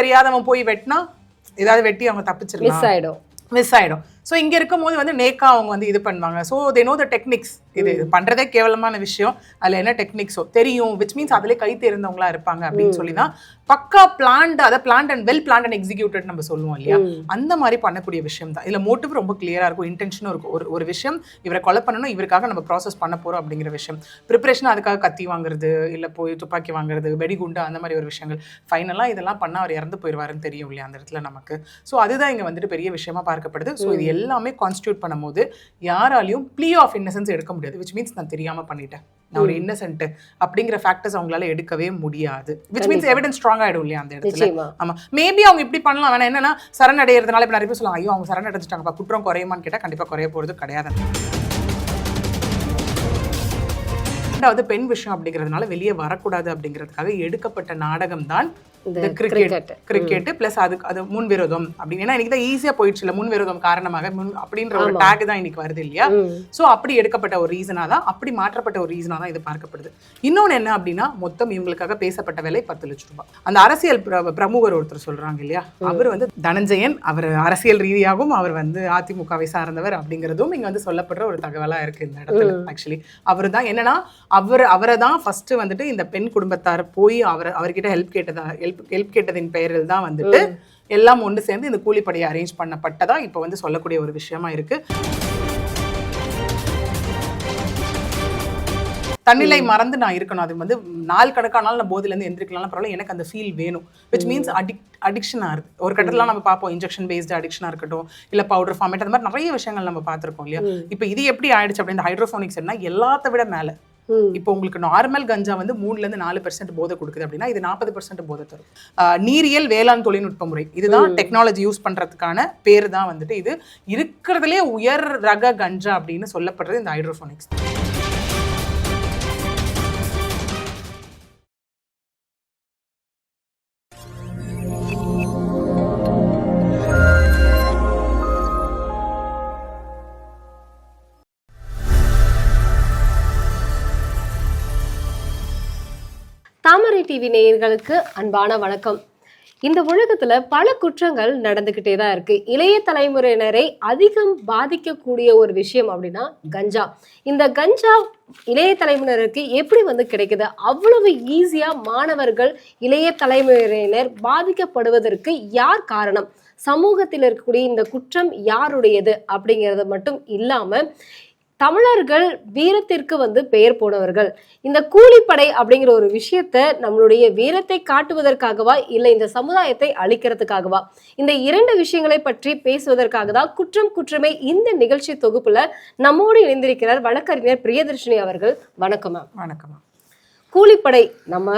தெரியாதவன் போய் வெட்டினா ஏதாவது வெட்டி அவங்க மிஸ் தப்பிச்சிடலாம் ஆயிடும். மிஸ் ஆயிடும். ஸோ இங்க இருக்கும்போது வந்து நேக்கா அவங்க வந்து இது பண்ணுவாங்க. So they know the techniques இது இது பண்றதே கேவலமான விஷயம். அதுல என்ன டெக்னிக்ஸோ தெரியும். விச் மீன்ஸ் அதிலே கை தேர்ந்தவங்களா இருப்பாங்க அப்படின்னு சொல்லி தான் பக்கா பிளான்ட் அதை planned and well planned and executed நம்ம சொல்லுவோம் இல்லையா? அந்த மாதிரி பண்ணக்கூடிய விஷயம் தான். இதுல மோட்டிவ் ரொம்ப கிளியரா இருக்கும். இன்டென்ஷனும் இருக்கும். ஒரு ஒரு விஷயம் இவரை கொலை பண்ணணும் இவருக்காக நம்ம ப்ராசஸ் பண்ண போறோம் அப்படிங்கிற விஷயம். ப்ரிப்பரேஷன் அதுக்காக கத்தி வாங்குறது இல்ல போய் துப்பாக்கி வாங்குறது வெடிகுண்டு அந்த மாதிரி ஒரு விஷயங்கள். ஃபைனலாக இதெல்லாம் பண்ணா அவர் இறந்து போயிடுவாருன்னு தெரியும் இல்லையா அந்த இடத்துல நமக்கு. ஸோ அதுதான் இங்க வந்துட்டு பெரிய விஷயமா பார்க்கப்படுது. ஸோ இது எல்லாமே கான்ஸ்டியூட் பண்ணும்போது யாராலையும் ப்ளீ ஆஃப் இன்னசென்ஸ் எடுக்க முடியாது விச் மீன்ஸ் நான் தெரியாம பண்ணிட்டேன். நான் ஒரு இன்னசென்ட் அப்படிங்கிற ஃபேக்டர்ஸ் அவங்களால எடுக்கவே முடியாது. விச் மீன்ஸ் எவிடன்ஸ் ஸ்ட்ராங் ஆயிடும் இல்லையா அந்த இடத்துல? ஆமா. மேபி அவங்க இப்படி பண்ணலாம். வேணா என்னன்னா சரணடைகிறதுனால இப்ப நிறைய பேர் சொல்லலாம் ஐயோ அவங்க சரணடைஞ்சிட்டாங்கப்பா குற்றம் குறையுமான்னு கேட்டா கண்டிப்பா குறைய போறது கிடையாது. ரெண்டாவது பெண் விஷயம் அப்படிங்கிறதுனால வெளியே வரக்கூடாது அப்படிங்கிறதுக்காக எடுக்கப்பட்ட நாடகம் தான் இந்த கிரிக்கெட் பிளஸ் அதுக்கு அது முன் விரோதம் அப்படின்னு. ஏன்னா தான் ஈஸியா போயிடுச்சு இல்ல முன் விரோதம் காரணமாக முன் அப்படின்ற ஒரு. டேக் தான் இன்னைக்கு வருது இல்லையா. ஸோ அப்படி எடுக்கப்பட்ட ஒரு ரீசனா தான் அப்படி மாற்றப்பட்ட ஒரு ரீசனா தான் இது பார்க்கப்படுது. இன்னொன்னு என்ன அப்படின்னா மொத்தம் இவங்களுக்காக பேசப்பட்ட விலை பத்து லட்சம் ரூபாய். அந்த அரசியல் பிர- பிரமுகர் ஒருத்தர் சொல்றாங்க இல்லையா? அவர் வந்து தனஞ்சயன் அவர் அரசியல் ரீதியாகவும் அவர் வந்து அதிமுகவை சார்ந்தவர் அப்படிங்கிறதும் இங்க வந்து சொல்லப்படுற ஒரு தகவலா இருக்கு இந்த இடத்துல ஆக்சுவலி அவர் தான் என்னன்னா அவர் அவரை தான் ஃபர்ஸ்ட் வந்துட்டு இந்த பெண் குடும்பத்தார் போய் அவர் அவர்கிட்ட ஹெல்ப் கேட்டதா ஹெல்ப் ஹெல்ப் கேட்டதின் பெயரில் தான் வந்துட்டு எல்லாம் ஒன்று சேர்ந்து இந்த கூலிப்படையை அரேஞ்ச் பண்ணப்பட்டதா இப்போ வந்து சொல்லக்கூடிய ஒரு விஷயமா இருக்கு. தன்னிலை மறந்து நான் இருக்கணும். அது வந்து நாள் கணக்கானாலும் நான் போதிலேருந்து எந்திரிக்கலாம் பரவாயில்ல எனக்கு அந்த ஃபீல் வேணும். விச் மீன்ஸ் அடிக் அடிக்ஷனாக இருக்கு. ஒரு கட்டத்தில் நம்ம பார்ப்போம் இன்ஜெக்ஷன் பேஸ்டு அடிக்ஷனாக இருக்கட்டும் இல்லை பவுடர் ஃபார்மேட் அந்த மாதிரி நிறைய விஷயங்கள் நம்ம பார்த்துருக்கோம் இல்லையா? இப்போ இது எப்படி ஆயிடுச்சு அப்படின்னு ஹைட்ரோஃபோனிக்ஸ் என்ன எல்லாத்த விட மேலே. இப்போ உங்களுக்கு நார்மல் கஞ்சா வந்து மூணுல இருந்து நாலு பெர்சென்ட் போதை கொடுக்குது அப்படின்னா இது நாற்பது பெர்சென்ட் போதை தரும். நீரியல் வேளாண் தொழில்நுட்ப முறை. இதுதான் டெக்னாலஜி யூஸ் பண்றதுக்கான பேர் தான் வந்துட்டு இது. இருக்கிறதுலே உயர் ரக கஞ்சா அப்படின்னு சொல்லப்படுறது இந்த ஹைட்ரோஃபோனிக்ஸ் டிவி நேயர்களுக்கு அன்பான வணக்கம். இந்த உலகத்துல பல குற்றங்கள் நடந்துகிட்டே தான் இருக்கு. இளைய தலைமுறையினரை அதிகம் பாதிக்கக்கூடிய ஒரு விஷயம் அப்படின்னா கஞ்சா. இந்த கஞ்சா இளைய தலைமுறையினருக்கு எப்படி வந்து கிடைக்குது? அவ்வளவு ஈஸியா மாணவர்கள் இளைய தலைமுறையினர் பாதிக்கப்படுவதற்கு யார் காரணம்? சமூகத்தில் இருக்கக்கூடிய இந்த குற்றம் யாருடையது அப்படிங்கிறது மட்டும் இல்லாம தமிழர்கள் வீரத்திற்கு வந்து பெயர் போனவர்கள். இந்த கூலிப்படை அப்படிங்கிற ஒரு விஷயத்த நம்மளுடைய வீரத்தை காட்டுவதற்காகவா இல்லை இந்த சமுதாயத்தை அழிக்கிறதுக்காகவா? இந்த இரண்டு விஷயங்களை பற்றி பேசுவதற்காக தான் குற்றம் குற்றமே இந்த நிகழ்ச்சி தொகுப்புல நம்மோடு இணைந்திருக்கிறார் வழக்கறிஞர் பிரியதர்ஷினி அவர்கள். வணக்கம் மேம். வணக்கம் கூலிப்படை நம்ம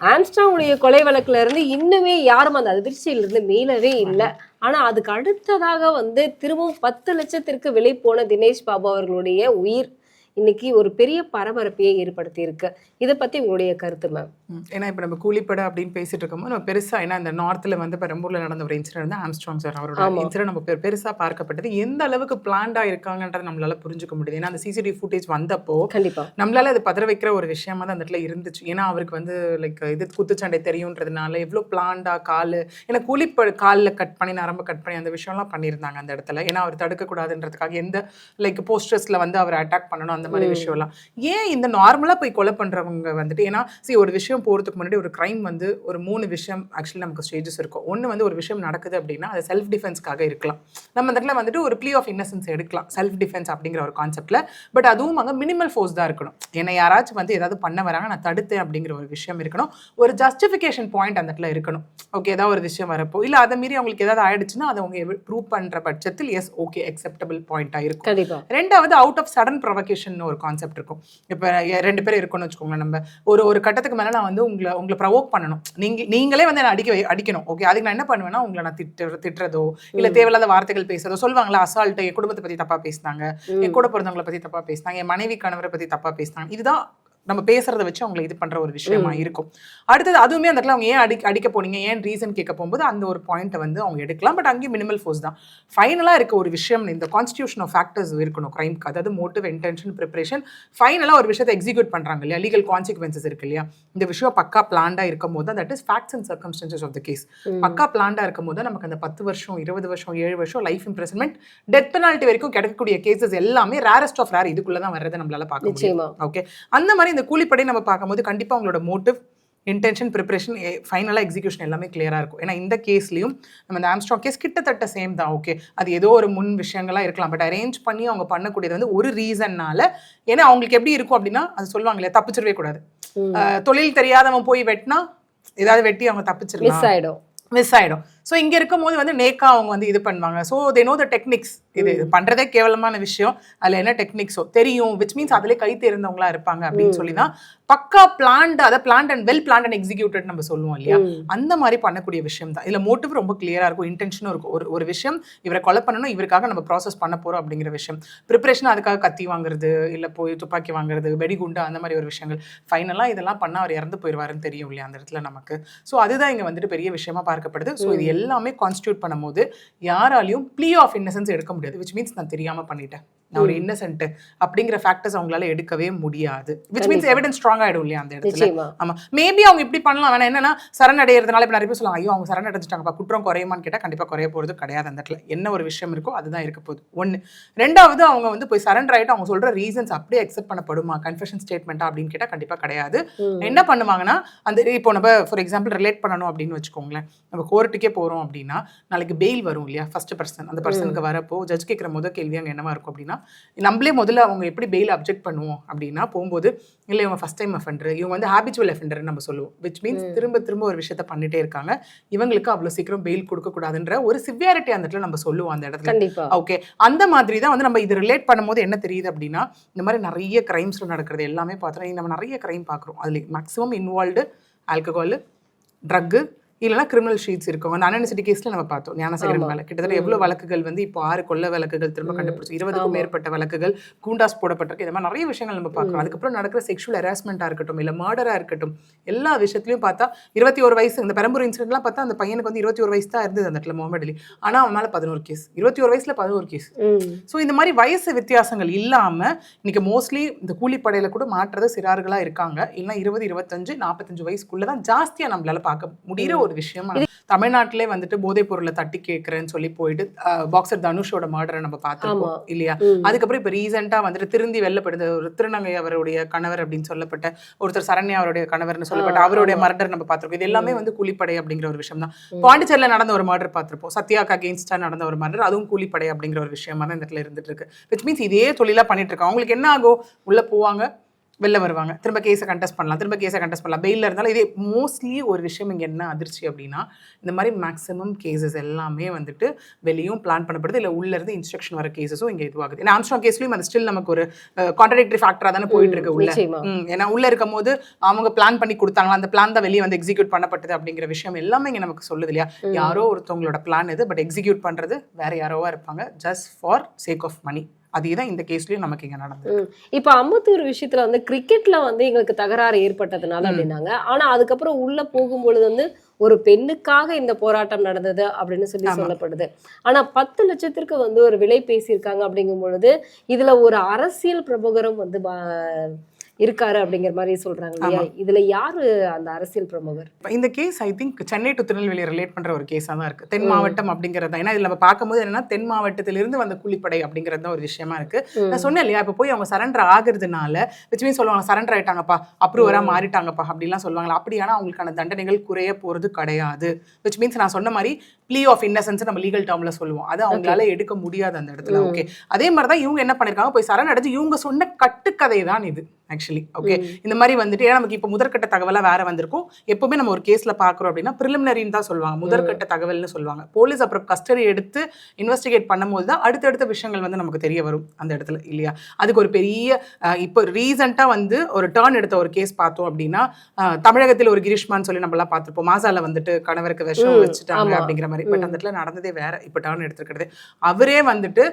ஆம்ஸ்டாங்குடைய கொலை வழக்குல இருந்து இன்னுமே யாரும் அந்த அதிர்ச்சியிலிருந்து மீளவே இல்லை. ஆனா அதுக்கு அடுத்ததாக வந்து திரும்பவும் பத்து லட்சத்திற்கு விலை போன தினேஷ் பாபு அவர்களுடைய உயிர் இன்னைக்கு ஒரு பெரிய பரபரப்பையை ஏற்படுத்தியிருக்கு. இதை பத்தி உங்களுடைய கருத்து மேம் ஏன்னா இப்போ நம்ம கூலிப்படை அப்படின்னு பேசிட்டு இருக்கோமோ நம்ம பெருசா ஏன்னா இந்த நார்த்தில் வந்து பெரம்பூர்ல நடந்த ஒரு இன்சிடென்ட் வந்து ஆம்ஸ்ட்ராங் சார் அவரோட. இன்சிடென்ட் நம்ம பெரு- பெருசா பார்க்கப்பட்டது. எந்த அளவுக்கு பிளான்டா இருக்காங்கன்றது நம்மளால புரிஞ்சுக்க முடியுது. ஏன்னா அந்த சிசிடிவி ஃபுட்டேஜ் வந்தப்போ கண்டிப்பா. நம்மளால அது பதற வைக்கிற ஒரு விஷயமா தான் அந்த இடத்துல இருந்துச்சு. ஏன்னா அவருக்கு வந்து லைக் இது குத்துச்சண்டை தெரியுன்றதுனால எவ்வளோ பிளான்டா கால் ஏன்னா கூலிப்ப காலில் கட் பண்ணி நரம்பு கட் பண்ணி அந்த விஷயம்லாம் பண்ணியிருந்தாங்க அந்த இடத்துல. ஏன்னா அவர் தடுக்கக்கூடாதுன்றதுக்காக எந்த லைக் போஸ்டர்ஸ்ல வந்து அவர் அட்டாக் பண்ணணும் அந்த மாதிரி விஷயம்லாம். ஏன் இந்த நார்மலாக போய் கொலை பண்றவங்க வந்துட்டு ஏன்னா see ஒரு விஷயம் போகிறதுக்கு முன்னாடி ஒரு க்ரைம் வந்து ஒரு மூணு விஷயம் ஆக்சுவலி நமக்கு ஸ்டேஜஸ் இருக்கும். ஒன்று வந்து ஒரு விஷயம் நடக்குது அப்படின்னா அது செல்ஃப் டிஃபென்ஸ்க்காக இருக்கலாம். நம்ம அந்த இடத்துல வந்துட்டு ஒரு ப்ளீ ஆஃப் இன்னசென்ஸ் எடுக்கலாம். செல்ஃப் டிஃபென்ஸ் அப்படிங்கிற ஒரு கான்செப்ட்ல பட் அதுவும் அங்கே மினிமல் ஃபோர்ஸ் தான் இருக்கணும். என்னை யாராச்சும் வந்து ஏதாவது பண்ண வராங்க நான் தடுத்தேன் அப்படிங்கிற ஒரு விஷயம் இருக்கணும். ஒரு ஜஸ்டிஃபிகேஷன் பாயிண்ட் அந்த இடத்துல இருக்கணும். ஓகே ஏதாவது ஒரு விஷயம் வரப்போ. இல்லை அதை மீறி அவங்களுக்கு ஏதாவது ஆயிடுச்சுன்னா அதை அவங்க ப்ரூவ் பண்ணுற பட்சத்தில் எஸ் ஓகே அக்செப்டபிள் பாயிண்டாக இருக்கும். ரெண்டாவது அவுட் ஆஃப் சடன் ப்ரொவகேஷன் ஒரு கான்செப்ட் இருக்கும். இப்போ ரெண்டு பேர் இருக்கணும்னு வச்சுக்கோங்களேன் நம்ம. ஒரு ஒரு கட்டத்துக்கு மேலே நான் வந்து உங்களை உங்களை ப்ரொவோக் பண்ணணும். நீங்க நீங்களே வந்து என்ன அடிக்க அடிக்கணும் ஓகே அதுக்கு நான் என்ன பண்ணுவேன்னா உங்களை நான் திட்டு திட்டுறதோ இல்லை தேவையில்லாத வார்த்தைகள் பேசுறதோ சொல்லுவாங்களா அசால்ட்டு என் குடும்பத்தை பற்றி தப்பாக பேசினாங்க என் கூட பிறந்தவங்களை பற்றி தப்பாக பேசினாங்க என் மனைவி கணவரை பற்றி தப்பாக பேசினாங்க. இதுதான் நம்ம பேசுறத வச்சு அவங்களை இது பண்ற ஒரு விஷயமா இருக்கும். அடுத்தது அதுவுமே அந்த இடத்துல அவங்க ஏன் அடி அடிக்க போனீங்க? ஏன் ரீசன் கேட்க போகும்போது அந்த ஒரு பாயிண்ட்டை வந்து அவங்க எடுக்கலாம். பட் அங்கேயும் மினிமல் ஃபோர்ஸ் தான். ஃபைனலாக இருக்க ஒரு விஷயம் இந்த கான்ஸ்டியூஷன் ஆஃப் ஃபேக்டர்ஸ் இருக்கணும் கிரைம்க்கு அதாவது மோட்டிவ் இன்டென்ஷன் ப்ரிப்பரேஷன் ஃபைனலாக ஒரு விஷயத்தை எக்ஸிக்யூட் பண்றாங்க இல்லையா? லீகல் கான்சிக்வன்சஸ் இருக்கு இல்லையா? இந்த விஷயம் பக்கா பிளான்டா இருக்கும் போது that is facts and circumstances of the case பக்கா பிளான்டா இருக்கும் போது நமக்கு அந்த பத்து வருஷம் இருபது வருஷம் ஏழு வருஷம் லைஃப் இம்ப்ரெஸ்மெண்ட் டெத் பெனால்ட்டி வரைக்கும் கிடைக்கக்கூடிய கேசஸ் எல்லாமே ரேரஸ்ட் ஆஃப் ரேர் இதுக்குள்ள தான் வர்றதை நம்மளால பார்க்க முடியும். ஓகே அந்த மாதிரி இந்த கூலிப்படை நம்ம பார்க்கும்போது கண்டிப்பாக அவங்களோட மோட்டிவ் இன்டென்ஷன் ப்ரிப்பரேஷன் ஃபைனலாக எக்ஸிகியூஷன் எல்லாமே கிளியராக இருக்கும். ஏன்னா இந்த கேஸ்லையும் நம்ம இந்த ஆம்ஸ்ட்ராங் கேஸ் கிட்டத்தட்ட சேம் தான். ஓகே அது ஏதோ ஒரு முன் விஷயங்களா இருக்கலாம். பட் அரேஞ்ச் பண்ணி அவங்க பண்ணக்கூடியது வந்து ஒரு ரீசன்னால ஏன்னா அவங்களுக்கு எப்படி இருக்கும் அப்படின்னா அது சொல்லுவாங்க இல்லையா தப்பிச்சிடவே கூடாது. தொழில் தெரியாதவன் போய் வெட்டினா ஏதாவது வெட்டி அவங்க தப்பிச்சிடலாம். மிஸ் ஆயிடும். மிஸ் ஆயிடும். ஸோ இங்க இருக்கும்போது வந்து நேக்கா அவங்க வந்து இது பண்ணுவாங்க. So they know the techniques இது இது பண்றதே கேவலமான விஷயம். அதுல என்ன டெக்னிக்ஸோ தெரியும். விச் மீன்ஸ் அதிலே கை தேர்ந்தவங்களா இருப்பாங்க அப்படின்னு சொல்லி தான் பக்கா பிளான்ட் அதை planned and well planned and executed நம்ம சொல்லுவோம் இல்லையா. அந்த மாதிரி பண்ணக்கூடிய விஷயம் தான். இதுல மோட்டிவ் ரொம்ப கிளியரா இருக்கும். இன்டென்ஷனும் இருக்கும். ஒரு ஒரு விஷயம் இவரை கொலை பண்ணணும் இவருக்காக நம்ம ப்ராசஸ் பண்ண போறோம் அப்படிங்கிற விஷயம். ப்ரிப்பரேஷன் அதுக்காக கத்தி வாங்குறது இல்ல போய் துப்பாக்கி வாங்குறது வெடிகுண்டு அந்த மாதிரி ஒரு விஷயங்கள். ஃபைனலா இதெல்லாம் பண்ணா அவர் இறந்து போயிடுவாருன்னு தெரியும் இல்லையா அந்த இடத்துல நமக்கு. ஸோ அதுதான் இங்க வந்துட்டு பெரிய விஷயமா பார்க்கப்படுது. ஸோ இது எல்லாமே கான்ஸ்டியூட் பண்ணும்போது யாராலையும் ப்ளீ ஆஃப் இன்னசென்ஸ் எடுக்க முடியாது. விச் மீன்ஸ் நான் தெரியாமல் பண்ணிட்டேன். நான் ஒரு இன்னசென்ட் அப்படிங்கிற ஃபேக்டர்ஸ் அவங்களால எடுக்கவே முடியாது. விச் மீன்ஸ் எவிடன்ஸ் ஸ்ட்ராங் ஆயிடும் இல்லையா அந்த இடத்துல? ஆமா. மேபி அவங்க இப்படி பண்ணலாம். வேணா என்னன்னா சரணடைகிறதுனால இப்ப நிறைய பேர் சொல்லுவாங்க ஐயோ அவங்க சரணடைஞ்சிட்டாங்கப்பா குற்றம் குறையுமான்னு கேட்டா கண்டிப்பா குறைய போறது கிடையாது அந்த இடத்துல. என்ன ஒரு விஷயம் இருக்கோ அதுதான் இருக்க போகுது. ஒண்ணு. ரெண்டாவது அவங்க வந்து போய் சரண்டர் ஆயிட்டு அவங்க சொல்ற ரீசன்ஸ் அப்படியே அக்செப்ட் பண்ணப்படுமா? கன்ஃபெஷன் ஸ்டேட்மெண்ட்டா அப்படின்னு கேட்டா கண்டிப்பா கிடையாது. என்ன பண்ணுவாங்கன்னா அந்த இப்போ நம்ம ஃபார் எக்ஸாம்பிள் ரிலேட் பண்ணணும் அப்படின்னு வச்சுக்கோங்களேன். நம்ம கோர்ட்டுக்கே போறோம் அப்படின்னா நாளைக்கு பெயில் வரும் இல்லையா? ஃபர்ஸ்ட் பர்சன் அந்த பர்சனுக்கு வரப்போ ஜட்ஜ் கேட்குற முதல் கேள்வி அங்கே என்னவா இருக்கும் அப்படின்னா நம்மளே முதல்ல அவங்க எப்படி பெயில் அப்ஜெக்ட் பண்ணுவோம் அப்படின்னா போகும்போது இல்லை இவங்க ஃபர்ஸ்ட் டைம் அஃபெண்டர் இவங்க வந்து ஹேபிச்சுவல் அஃபெண்டர் நம்ம சொல்லுவோம். விச் மீன்ஸ் திரும்ப திரும்ப ஒரு விஷயத்த பண்ணிட்டே இருக்காங்க. இவங்களுக்கு அவ்வளோ சீக்கிரம் பெயில் கொடுக்கக்கூடாதுன்ற ஒரு சிவியாரிட்டி அந்த இடத்துல நம்ம சொல்லுவோம் அந்த இடத்துல. ஓகே அந்த மாதிரி தான் வந்து நம்ம இது ரிலேட் பண்ணும்போது என்ன தெரியுது அப்படின்னா இந்த மாதிரி நிறைய கிரைம்ஸ்ல நடக்கிறது எல்லாமே பார்த்தோன்னா நம்ம நிறைய கிரைம் பார்க்குறோம். அதில் மேக்ஸிமம் இன்வால்வ்டு ஆல்கஹால் ட்ரக்கு இல்லைனா கிரிமினல் ஷீட்ஸ் இருக்கும். அந்த அனனிசிட்டி கேஸ்ல நம்ம பார்த்தோம். ஞானசேகரன். மேல. கிட்டத்தட்ட எவ்வளவு வழக்குகள் வந்து இப்போ ஆறு கொள்ள வழக்குகள் திரும்ப கண்டுபிடிச்சு இருபதுக்கும். மேற்பட்ட வழக்குகள் கூண்டாஸ் போடப்பட்டிருக்கு. இந்த மாதிரி நிறைய விஷயங்கள் நம்ம பார்க்குறோம். அதுக்கப்புறம் நடக்கிற செக்ஷுவல் ஹராஸ்மெண்ட்டாக இருக்கட்டும் இல்லை மர்டராக இருக்கட்டும் எல்லா விஷயத்துலையும் பார்த்தா இருபத்தி ஒரு வயசு இந்த பெரம்பூர் இன்சிடென்ட்லாம் பார்த்தா அந்த பையனுக்கு வந்து இருபத்தி ஒரு வயசு தான் இருந்தது அந்த இடத்துல முகமது அலி. ஆனால் அவன் மேலே பதினோரு கேஸ் இருபத்தி ஒரு வயசுல பதினோரு கேஸ். ஸோ இந்த மாதிரி வயசு வித்தியாசங்கள் இல்லாம இன்னைக்கு மோஸ்ட்லி இந்த கூலிப்படையில கூட மாற்றுறது சிறார்களா இருக்காங்க. இல்லைன்னா இருபது இருபத்தஞ்சு நாற்பத்தஞ்சு வயசுக்குள்ள தான் ஜாஸ்தியா நம்மளால பார்க்க முடியிற ஒரு விஷயம். தமிழ்நாட்டிலே வந்துட்டு போதைப் பொருளை தட்டி கேட்கறேன்னு சொல்லி போயிட்டு பாக்ஸர் தனுஷோட மர்டரை நம்ம பார்த்துருக்கோம். இல்லையா. அதுக்கப்புறம் இப்போ ரீசெண்டாக வந்துட்டு திருந்தி வெள்ளப்படுது ஒரு திருநங்கை அவருடைய கணவர் அப்படின்னு சொல்லப்பட்ட ஒருத்தர் சரண்யா அவருடைய கணவர்னு சொல்லப்பட்ட அவருடைய. மர்டர் நம்ம பார்த்திருக்கோம். இது எல்லாமே வந்து கூலிப்படை அப்படிங்கிற ஒரு விஷயம் தான். பாண்டிச்சேரியில் நடந்த ஒரு மர்டர் பார்த்திருப்போம். சத்யாக்கு அகேன்ஸ்டா நடந்த ஒரு மர்டர் அதுவும் கூலிப்படை அப்படிங்கிற ஒரு விஷயமா தான் இந்த இடத்துல இருந்துட்டு இருக்கு. விச் மீன்ஸ் இதே தொழிலா பண்ணிட்டு இருக்காங்க அவங்களுக்கு என்ன ஆகும்? உள்ள போவாங்க. வெளில வருவாங்க. திரும்ப கேஸை கண்டெஸ்ட் பண்ணலாம் திரும்ப கேஸை கண்டெஸ்ட் பண்ணலாம். பெயிலில் இருந்தாலும் இதே மோஸ்ட்லி ஒரு விஷயம் இங்கே என்ன அதிர்ச்சி அப்படின்னா இந்த மாதிரி மேக்ஸிமம் கேசஸ் எல்லாமே வந்துட்டு வெளியும் பிளான் பண்ணப்படுது. இல்லை உள்ள இருந்து இன்ஸ்ட்ரக்ஷன் வர கேசஸும் இங்கே இதுவாகுது. ஏன்னா ஆம்ஸ்ட்ராங் கேஸ்லையும் அது ஸ்டில் நமக்கு ஒரு கான்ட்ரடிக்டரி ஃபேக்டராக தானே போயிட்டு இருக்கு உள்ள. ஏன்னா உள்ள இருக்கும் போது அவங்க பிளான் பண்ணி கொடுத்தாங்களா அந்த பிளான் தான் வெளியே வந்து எக்ஸிக்யூட் பண்ணப்பட்டது அப்படிங்கிற விஷயம் எல்லாமே இங்க நமக்கு சொல்லுது இல்லையா? யாரோ ஒருத்தவங்களோட பிளான் இது பட் எக்ஸிக்யூட் பண்றது வேற யாரோவா இருப்பாங்க. Just for sake of money அதே தான் இந்த கேஸ்லயும் நமக்கு இங்க நடந்தது. இப்ப அம்பத்தூர் விஷயத்துல வந்து கிரிக்கெட்ல வந்து எங்களுக்கு தகராறு ஏற்பட்டதுனால அப்படின்னாங்க ஆனா அதுக்கப்புறம் உள்ள போகும்பொழுது வந்து ஒரு பெண்ணுக்காக இந்த போராட்டம் நடந்தது அப்படின்னு சொல்லி. சொல்லப்படுது ஆனா பத்து லட்சத்திற்கு வந்து ஒரு விலை பேசியிருக்காங்க அப்படிங்கும் பொழுது இதுல ஒரு அரசியல் பிரமுகரும் வந்து இருக்காரு அப்படிங்கிற மாதிரி சொல்றாங்க இல்லையா? இதுல யாரு அந்த அரசியல் பிரமுகர்? இந்த case I think Chennai to Tirunelveli relate பண்ற ஒரு கேஸா தான் இருக்கு. தென் மாவட்டம் அப்படிங்கிறது. ஏன்னா இதுல நம்ம பார்க்கும்போது என்னன்னா தென் மாவட்டத்திலிருந்து வந்த கூலிப்படை அப்படிங்கிறது தான் ஒரு விஷயமா இருக்கு. நான் சொன்னேன் இல்லையா இப்போ போய் அவங்க சரண்டர் ஆகுறதுனால விச் மீன் சொல்லுவாங்க சரண்டர் ஆயிட்டாங்கப்பா அப்ரூவரா மாறிட்டாங்கப்பா அப்படிலாம் சொல்லுவாங்களா? அப்படியானா அவங்களுக்கான தண்டனைகள் குறைய போறது கிடையாது. விச் மீன்ஸ் நான் சொன்ன மாதிரி ப்ளீ ஆஃப் இன்னசென்ஸ் நம்ம லீகல் டேர்ம்ல சொல்லுவோம். அது அவங்களால எடுக்க முடியாது அந்த இடத்துல. ஓகே அதே மாதிரி தான் இவங்க என்ன பண்ணிருக்காங்க? போய் சரண் அடைஞ்சு இவங்க சொன்ன கட்டுக்கதை தான் இது ஆக்சுவலி ஓகே இந்த மாதிரி வந்துட்டு ஏன்னா நமக்கு இப்போ முதற்கட்ட தகவலா வேற வந்திருக்கும். எப்பவுமே நம்ம ஒரு கேஸ்ல பாக்குறோம் அப்படின்னா ப்ரிலிமினரின்னு தான் சொல்லுவாங்க. முதற்கட்ட தகவல்னு சொல்லுவாங்க. போலீஸ் அப்புறம் கஸ்டடி எடுத்து இன்வெஸ்டிகேட் பண்ணும்போது தான் அடுத்தடுத்த விஷயங்கள் வந்து நமக்கு தெரிய வரும் அந்த இடத்துல இல்லையா? அதுக்கு ஒரு பெரிய இப்போ ரீசெண்டாக வந்து ஒரு டேர்ன் எடுத்த ஒரு கேஸ் பார்த்தோம் அப்படின்னா தமிழகத்தில் ஒரு கிரீஷ்மான்னு சொல்லி நம்மளாம் பார்த்திருப்போம். மாசால வந்துட்டு கணவருக்கு விஷம் வச்சுட்டாங்க. அப்படிங்கிற மாதிரி. பட் அந்த இடத்துல நடந்ததே வேற. இப்போ டேர்ன் எடுத்துருக்கிறது. அவரே வந்துட்டு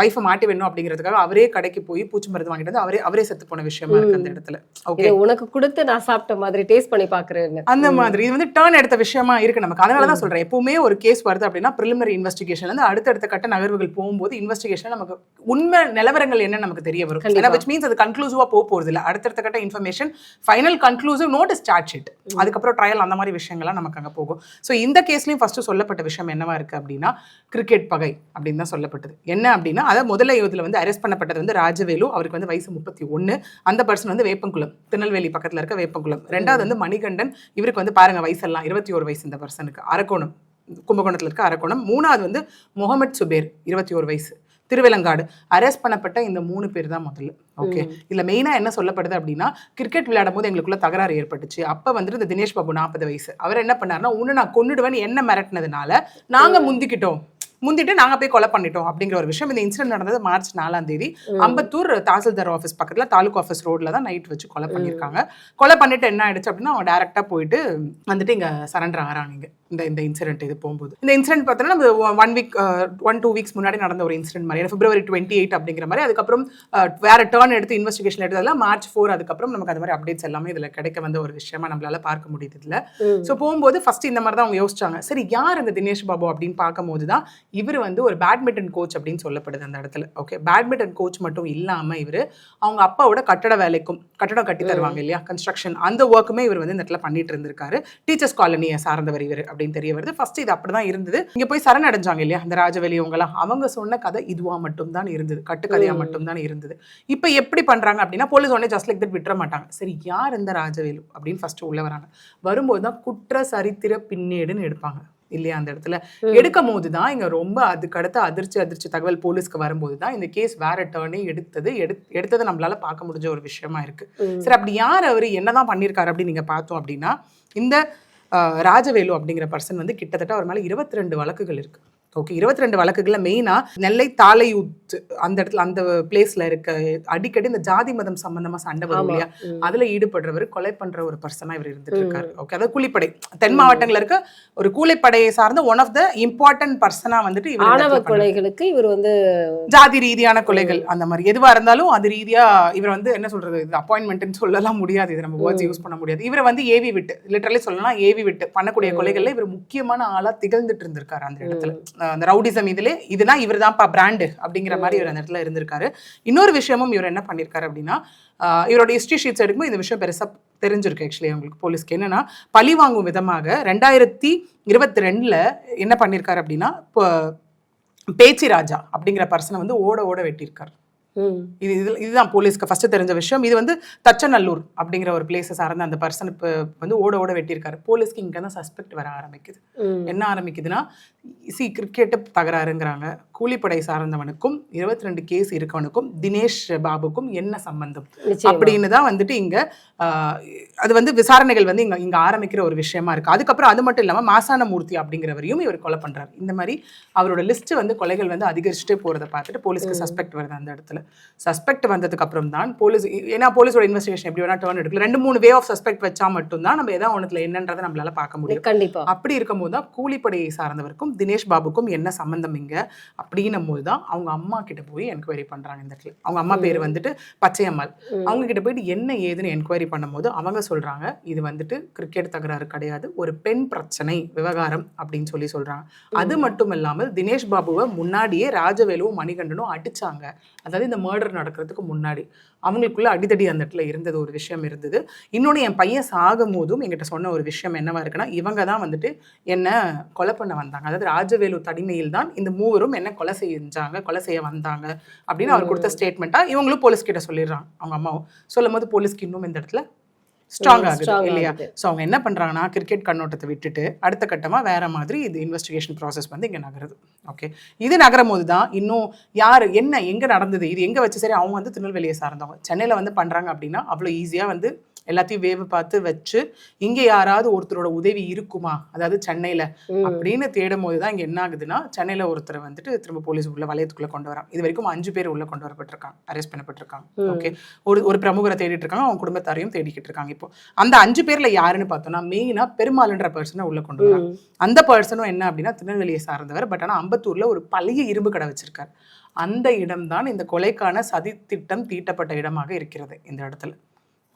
ஒய்ஃபை மாட்டி வேணும் அப்படிங்கிறதுக்காக அவரே கடைக்கு போய் பூச்சி மருந்து வாங்கிட்டு வந்து அவரே அவரே செத்து போன விஷயமா இருக்கு அந்த இடத்துல. ஓகே உனக்கு கொடுத்து நான் சாப்பிட்ட மாதிரி டேஸ்ட் பண்ணி பாக்குறேன்னு. அந்த மாதிரி. இது வந்து டேர்ன் எடுத்த விஷயமா இருக்கு நமக்கு. அதனால தான் சொல்றேன். எப்பவுமே ஒரு கேஸ் வருது அப்படின்னா ப்ரிலிமினரி இன்வெஸ்டிகேஷன்ல இருந்து அடுத்தடுத்த கட்ட நகர்வுகள் போகும்போது இன்வெஸ்டிகேஷன் நமக்கு உண்மை நிலவரங்கள் என்ன நமக்கு தெரிய வரும். ஏன்னா விச் மீன்ஸ் அது கன்க்ளூசிவா போக போறது இல்ல அடுத்தடுத்த கட்ட information final conclusive note start sheet அதுக்கப்புறம் ட்ரையல் அந்த மாதிரி விஷயங்கள்லாம் நமக்கு அங்க போகும். ஸோ இந்த கேஸ்லயும் ஃபர்ஸ்ட் சொல்லப்பட்ட விஷயம் என்னவா இருக்குது அப்படின்னா கிரிக்கெட் பகை அப்படின்னு தான் சொல்லப்பட்டது. என்ன அப்படின்னா அதை முதல்ல இதுல வந்து அரெஸ்ட் பண்ணப்பட்டது வந்து ராஜவேலு. அவருக்கு வந்து வயசு முப்பத்தி ஒன்று அந்த பர்சன் வந்து வேப்பங்குளம் திருநெல்வேலி பக்கத்தில் இருக்க வேப்பங்குளம். ரெண்டாவது வந்து மணிகண்டன். இவருக்கு வந்து பாருங்க வயசெல்லாம் இருபத்தி ஒரு வயசு இந்த பர்சனுக்கு அரக்கோணம் கும்பகோணத்தில் இருக்க அரக்கோணம். மூணாவது வந்து முகமது சுபேர் இருபத்தி ஒரு வயசு. திருவிலங்காடு. அரெஸ்ட் பண்ணப்பட்ட இந்த மூணு பேர் தான் முதல்ல ஓகே இதுல மெயினா என்ன சொல்லப்படுது அப்படின்னா கிரிக்கெட் விளையாடும் போது எங்களுக்குள்ள தகராறு ஏற்பட்டுச்சு. அப்ப வந்துட்டு இந்த தினேஷ் பாபு நாற்பது வயசு. அவர் என்ன பண்ணாருன்னா உன்னை நான் கொன்னுடுவேன்னு என்ன மிரட்டினதுனால நாங்க முந்திக்கிட்டோம். முந்திட்டு நாங்க போய் கொலை பண்ணிட்டோம் அப்படிங்கிற ஒரு விஷயம். இந்த இன்சிடென்ட் நடந்தது மார்ச் நாலாம் தேதி. அம்பத்தூர் தாசில்தார் ஆஃபீஸ் பக்கத்துல தாலுக் ஆஃபீஸ் ரோட்ல தான் நைட் வச்சு கொலை பண்ணியிருக்காங்க கொலை பண்ணிட்டு என்ன ஆயிடுச்சு அப்படின்னா அவங்க டேரக்டா போயிட்டு வந்துட்டு இங்க சரண்டர் ஆகிறாங்க இங்க. இந்த இந்த இன்சிடென்ட் இது போகும்போது. இந்த இன்சிடென்ட் பார்த்தோன்னா நம்ம one week one two weeks முன்னாடி நடந்த ஒரு இன்சிடென்ட் மாதிரி. பிப்ரவரி டுவெண்ட்டி எயிட் அப்படிங்கிற மாதிரி. அதுக்கப்புறம் வேற டேர்ன் எடுத்து இன்வெஸ்டிகேஷன் எடுத்ததுல மார்ச் ஃபோர் அதுக்கப்புறம் நமக்கு அது மாதிரி அப்டேட்ஸ் எல்லாமே இதுல கிடைக்க வந்த ஒரு விஷயமா நம்மளால பார்க்க முடியுது இதுல. ஸோ போகும்போது ஃபர்ஸ்ட் இந்த மாதிரி தான் அவங்க யோசிச்சாங்க. சரி யார் இந்த தினேஷ் பாபு அப்படின்னு பார்க்கும்போது தான் இவர் வந்து ஒரு பேட்மிண்டன் கோச் அப்படின்னு சொல்லப்படுது அந்த இடத்துல ஓகே பேட்மிண்டன் கோச் மட்டும் இல்லாம இவர் அவங்க அப்பாவோட கட்டட வேலைக்கும் கட்டடம் கட்டி தருவாங்க இல்லையா? கன்ஸ்ட்ரக்ஷன் அந்த ஒர்க்குமே இவர் வந்து இந்த இடத்துல பண்ணிட்டு இருந்திருக்காரு. டீச்சர்ஸ் காலனியை சார்ந்தவர் இவர் அப்படின்னு தெரிய வருது. ஃபர்ஸ்ட் இது அப்படிதான் இருந்தது. இங்க போய் சரணடைஞ்சாங்க இல்லையா? இந்த ராஜவெளி இவங்கலாம் அவங்க சொன்ன கதை இதுவா மட்டும் தான் இருந்தது. கட்டுக்கதையா மட்டும் தான் இருந்தது. இப்போ எப்படி பண்றாங்க அப்படின்னா போலீஸ் உடனே ஜஸ்ட் லைக் தட் விட்டுற மாட்டாங்க. சரி யார் இந்த ராஜவேலு அப்படின்னு ஃபர்ஸ்ட் உள்ள வராங்க. வரும்போது தான் குற்ற சரித்திர பின்னேடுன்னு எடுப்பாங்க. இல்லையா அந்த இடத்துல? எடுக்கும் போது தான் இங்க ரொம்ப அதுக்கடுத்து அதிர்ச்சி அதிர்ச்சி தகவல் போலீஸ்க்கு வரும்போது தான் இந்த கேஸ் வேற டேர்னே எடுத்தது எடு எடுத்ததை நம்மளால பார்க்க முடிஞ்ச ஒரு விஷயமா இருக்கு. சரி அப்படி யார் அவர் என்னதான் பண்ணியிருக்காரு அப்படின்னு நீங்க பார்த்தோம் அப்படின்னா இந்த ராஜவேலு அப்படிங்கிற பர்சன் வந்து கிட்டத்தட்ட அவர் மேல இருபத்தி ரெண்டு வழக்குகள் இருக்கு. ஓகே இருபத்தி ரெண்டு வழக்குகள்ல மெயினா நெல்லை தாலையூத் அந்த இடத்துல அந்த பிளேஸ்ல இருக்க அடிக்கடி இந்த ஜாதி மதம் சம்பந்தமா சண்டை வரும். இல்லையா. அதுல ஈடுபடுறவர் கொலை பண்ற ஒரு பர்சனா இவர் இருந்துட்டு இருக்காரு. ஓகே அதாவது கூலிப்படை. தென் மாவட்டங்கள்ல இருக்க ஒரு கூலிப்படையை சார்ந்த ஒன் ஆஃப் த இம்பார்ட்டன்ட் பர்சனா வந்துட்டு இவர். கொலைகளுக்கு இவர் வந்து ஜாதி ரீதியான கொலைகள் அந்த மாதிரி. எதுவா இருந்தாலும் அது ரீதியா இவர் வந்து என்ன சொல்றது இது அப்பாயின்மெண்ட்னு சொல்லலாம் முடியாது. இது நம்ம வேர்ட்ஸ் யூஸ் பண்ண முடியாது. இவரை வந்து ஏவி விட்டு லிட்டரலி சொல்லலாம் ஏவி விட்டு பண்ணக்கூடிய கொலைகள்ல இவர் முக்கியமான ஆளா திகழ்ந்துட்டு இருந்திருக்காரு அந்த இடத்துல. அந்த ரவுடிசம் இதுல இதுனா இவர் தான்ப்பா பிராண்டு அப்படிங்கிற மாதிரி இவர் அந்த இடத்துல இருந்திருக்காரு. இன்னொரு விஷயமும் இவர் என்ன பண்ணியிருக்காரு அப்படின்னா இவரோட ஹிஸ்ட்ரி ஷீட்ஸ் எடுக்கும்போது இந்த விஷயம் பெருசா தெரிஞ்சிருக்கு ஆக்சுவலி அவங்களுக்கு போலீஸ்க்கு. என்னன்னா பழி வாங்கும் விதமாக ரெண்டாயிரத்தி இருபத்தி ரெண்டுல என்ன பண்ணியிருக்காரு அப்படின்னா இப்போ பேச்சி ராஜா அப்படிங்கிற பர்சனை வந்து ஓட ஓட வெட்டியிருக்காரு. இது இது இதுதான் போலீஸ்க்கு ஃபர்ஸ்ட் தெரிஞ்ச விஷயம். இது வந்து தச்சநல்லூர் அப்படிங்கிற ஒரு பிளேஸை சார்ந்த அந்த பர்சன் இப்போ வந்து ஓட ஓட வெட்டியிருக்காரு. போலீஸ்க்கு இங்கே தான் சஸ்பெக்ட் வர ஆரம்பிக்குது. என்ன ஆரம்பிக்குதுன்னா சி கிரிக்கெட்டு தகராறுங்கிறாங்க. கூலிப்படை சார்ந்தவனுக்கும் இருபத்தி ரெண்டு கேஸ் இருக்கவனுக்கும் தினேஷ் பாபுக்கும் என்ன சம்பந்தம். அப்படின்னு தான் வந்துட்டு இங்க அது வந்து விசாரணைகள் வந்து இங்க இங்க ஆரம்பிக்கிற ஒரு விஷயமா இருக்கு. அதுக்கப்புறம் அது மட்டும் இல்லாம மாசான மூர்த்தி அப்படிங்கிறவரையும் இவர் கொலை பண்றாரு. இந்த மாதிரி அவரோட லிஸ்ட் வந்து கொலைகள் வந்து அதிகரிச்சுட்டே போறதை பார்த்துட்டு போலீஸ்க்கு சஸ்பெக்ட் வருது அந்த இடத்துல. சஸ்பெக்ட் வந்ததுக்கு அப்புறம் தான் போலீஸ் ஏன்னா போலீஸோட இன்வெஸ்டிகேஷன் எப்படி வேணா டேர்ன் எடுக்கல ரெண்டு மூணு வே ஆஃப் சஸ்பெக்ட் வச்சா மட்டும்தான் நம்ம ஏதாவது ஒண்ணுத்துல என்னன்றதை நம்மளால பார்க்க முடியும். கண்டிப்பா. அப்படி இருக்கும்போது தான் கூலிப்படையை சார்ந்தவருக்கும் தினேஷ் பாபுக்கும் என்ன சம்பந்தம் இங்க அப்படின்னும் போது தான் அவங்க அம்மா கிட்ட போய் என்கொயரி பண்றாங்க இந்த இடத்துல அவங்க அம்மா பேர் வந்துட்டு பச்சையம்மாள். அவங்க கிட்ட போயிட்டு என்ன ஏதுன்னு என்கொயரி பண்ணும்போது அவங்க சொல்றாங்க இது வந்துட்டு கிரிக்கெட் தகராறு கிடையாது ஒரு பெண் பிரச்சனை விவகாரம் அப்படின்னு சொல்லி சொல்றாங்க. அது மட்டும் இல்லாமல் தினேஷ் பாபுவை முன்னாடியே ராஜவேலுவும் மணிகண்டனும் அடிச்சாங்க. அதாவது இந்த மர்டர் நடக்கிறதுக்கு முன்னாடி. அவங்களுக்குள்ள அடிதடி அந்த இடத்துல இருந்தது ஒரு விஷயம் இருந்தது. இன்னொன்று என் பையன் சாகும் போதும் என்கிட்ட சொன்ன ஒரு விஷயம் என்னவா இருக்குன்னா இவங்க தான் வந்துட்டு என்ன கொலை பண்ண வந்தாங்க. அதாவது ராஜவேலு தடிமையில் தான் இந்த மூவரும் என்ன கொலை செஞ்சாங்க கொலை செய்ய வந்தாங்க அப்படின்னு அவர் கொடுத்த ஸ்டேட்மெண்ட்டா இவங்களும் போலீஸ் கிட்ட சொல்லிடுறாங்க. அவங்க அம்மாவும். சொல்லும் போது போலீஸ்க்கு இன்னும் இந்த இடத்துல ஸ்ட்ராங் ஆகுது இல்லையா. ஸோ அவங்க என்ன பண்றாங்கன்னா கிரிக்கெட் கண்ணோட்டத்தை விட்டுட்டு அடுத்த கட்டமா வேற மாதிரி இது இன்வெஸ்டிகேஷன் ப்ராசஸ் வந்து இங்க நகருது. ஓகே இது நகரும் போது தான் இன்னும் யார் என்ன எங்க நடந்தது இது எங்க வச்சு சரி அவங்க வந்து திருநெல்வேலியை சார்ந்தவங்க. சென்னையில வந்து பண்றாங்க அப்படின்னா அவ்வளோ ஈஸியா வந்து எல்லாத்தையும் வேவு பார்த்து வச்சு இங்க யாராவது ஒருத்தரோட உதவி இருக்குமா? அதாவது சென்னையில. அப்படின்னு தேடும் போது தான் இங்க என்ன ஆகுதுன்னா சென்னையில ஒருத்தரை வந்துட்டு திரும்ப போலீஸ் உள்ள வலயத்துக்குள்ள கொண்டு வராங்க இது வரைக்கும் அஞ்சு பேர் உள்ள கொண்டு வரப்பட்டிருக்காங்க அரெஸ்ட் பண்ணப்பட்டிருக்காங்க. ஓகே ஒரு ஒரு பிரமுகரை தேடிட்டு இருக்காங்க அவங்க குடும்பத்தாரையும் தேடிக்கிட்டு இருக்காங்க இப்போ. அந்த அஞ்சு பேர்ல யாருன்னு பார்த்தோம்னா மெயினா பெருமாள்ன்ற பர்சனை உள்ள கொண்டு வராங்க. அந்த பர்சனும் என்ன அப்படின்னா திருநெல்வேலியை சார்ந்தவர். பட் ஆனா அம்பத்தூர்ல ஒரு பழைய இரும்பு கடை வச்சிருக்காரு. அந்த இடம்தான் இந்த கொலைக்கான சதி திட்டம் தீட்டப்பட்ட இடமாக இருக்கிறது இந்த இடத்துல.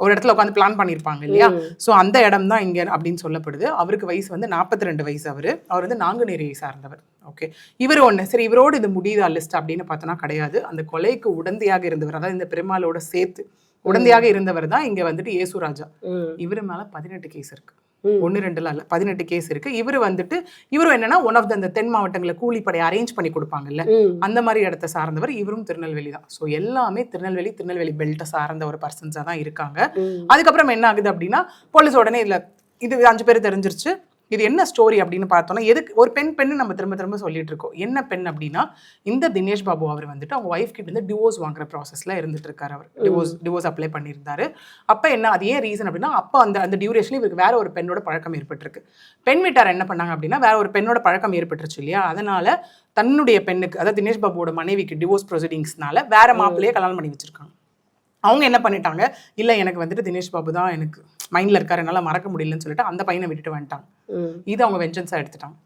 ஒரு இடத்துல உட்காந்து பிளான் பண்ணியிருப்பாங்க இல்லையா. ஸோ அந்த இடம் தான் இங்கே அப்படின்னு சொல்லப்படுது. அவருக்கு வயசு வந்து நாற்பத்தி ரெண்டு வயசு அவர். அவர் வந்து நாங்குநேரியை சார்ந்தவர். ஓகே இவர் ஒன்று சரி இவரோடு இது முடியுதா லிஸ்ட் அப்படின்னு பார்த்தோன்னா கிடையாது. அந்த கொலைக்கு உடந்தையாக இருந்தவர் அதாவது இந்த பெருமாளோட சேர்த்து உடந்தையாக இருந்தவர் தான் இங்கே வந்துட்டு ஏசுராஜா. இவர் மேலே பதினெட்டு கேஸ் இருக்கு. ம். ஒன்று ரெண்டுல இல்லை. பதினெட்டு கேஸ் இருக்கு. இவர் வந்துட்டு இவரும் என்னன்னா ஒன் ஆஃப் அந்த தென் மாவட்டங்களை கூலிப்படை அரேஞ்ச் பண்ணி கொடுப்பாங்கல்ல. அந்த மாதிரி இடத்த சார்ந்தவர் இவரும் திருநெல்வேலி தான். ஸோ எல்லாமே திருநெல்வேலி திருநெல்வேலி பெல்ட்டை சார்ந்த ஒரு பர்சன்ஸாக தான் இருக்காங்க. அதுக்கப்புறம் என்ன ஆகுது அப்படின்னா போலீஸ் உடனே இதுல இது அஞ்சு பேர் தெரிஞ்சிருச்சு. இது என்ன ஸ்டோரி அப்படின்னு பார்த்தோம்னா எதுக்கு ஒரு பெண் பெண்ணு நம்ம திரும்ப திரும்ப சொல்லிட்டு இருக்கோம். என்ன பெண் அப்படின்னா இந்த தினேஷ் பாபு அவர் வந்துட்டு அவங்க ஒய்ஃப் கிட்ட இருந்து டிவோர்ஸ் வாங்குற ப்ராசஸ்ல இருந்துட்டு இருக்காரு அவர். டிவோர்ஸ் டிவோர்ஸ் அப்ளை பண்ணியிருந்தாரு. அப்ப என்ன அது ஏன் ரீசன் அப்படின்னா அப்போ அந்த அந்த டியூரேஷன்ல இவருக்கு வேற ஒரு பெண்ணோட பழக்கம் ஏற்பட்டிருக்கு. பெண் வீட்டார் என்ன பண்ணாங்க அப்படின்னா வேற ஒரு பெண்ணோட பழக்கம் ஏற்பட்டுருச்சு இல்லையா? அதனால தன்னுடைய பெண்ணுக்கு அதாவது தினேஷ் பாபுவோட மனைவிக்கு டிவோர்ஸ் ப்ரொசீடிங்ஸ்னால வேற மாப்பிள்ளையே கல்யாணம் பண்ணி வச்சிருக்காங்க. அவங்க என்ன பண்ணிட்டாங்க இல்லை எனக்கு வந்துட்டு தினேஷ் பாபு தான் எனக்கு மைண்டில் இருக்காரு என்னால் மறக்க முடியலன்னு சொல்லிட்டு அந்த பையனை விட்டுட்டு வந்துட்டாங்க. இது அவங்க வெஞ்சன்ஸாக எடுத்துட்டாங்க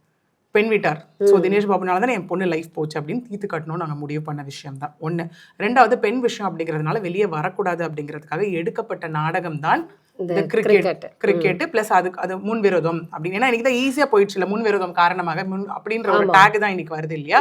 பெண் வீட்டார். ஸோ தினேஷ் பாபுனால தான் என் பொண்ணு லைஃப் போச்சு அப்படின்னு தீர்த்து கட்டணும்னு நாங்கள் முடிவு பண்ண விஷயம் தான். ஒன்று ரெண்டாவது பெண் விஷயம் அப்படிங்கிறதுனால வெளியே வரக்கூடாது அப்படிங்கிறதுக்காக எடுக்கப்பட்ட நாடகம் தான் இந்த கிரிக்கெட் பிளஸ் அதுக்கு அது முன் விரோதம் அப்படின்னு. ஏன்னா இன்னைக்கு தான் ஈஸியாக போயிடுச்சு இல்லை முன் விரோதம் காரணமாக முன் அப்படின்ற ஒரு. டேக் தான் இன்னைக்கு வருது இல்லையா.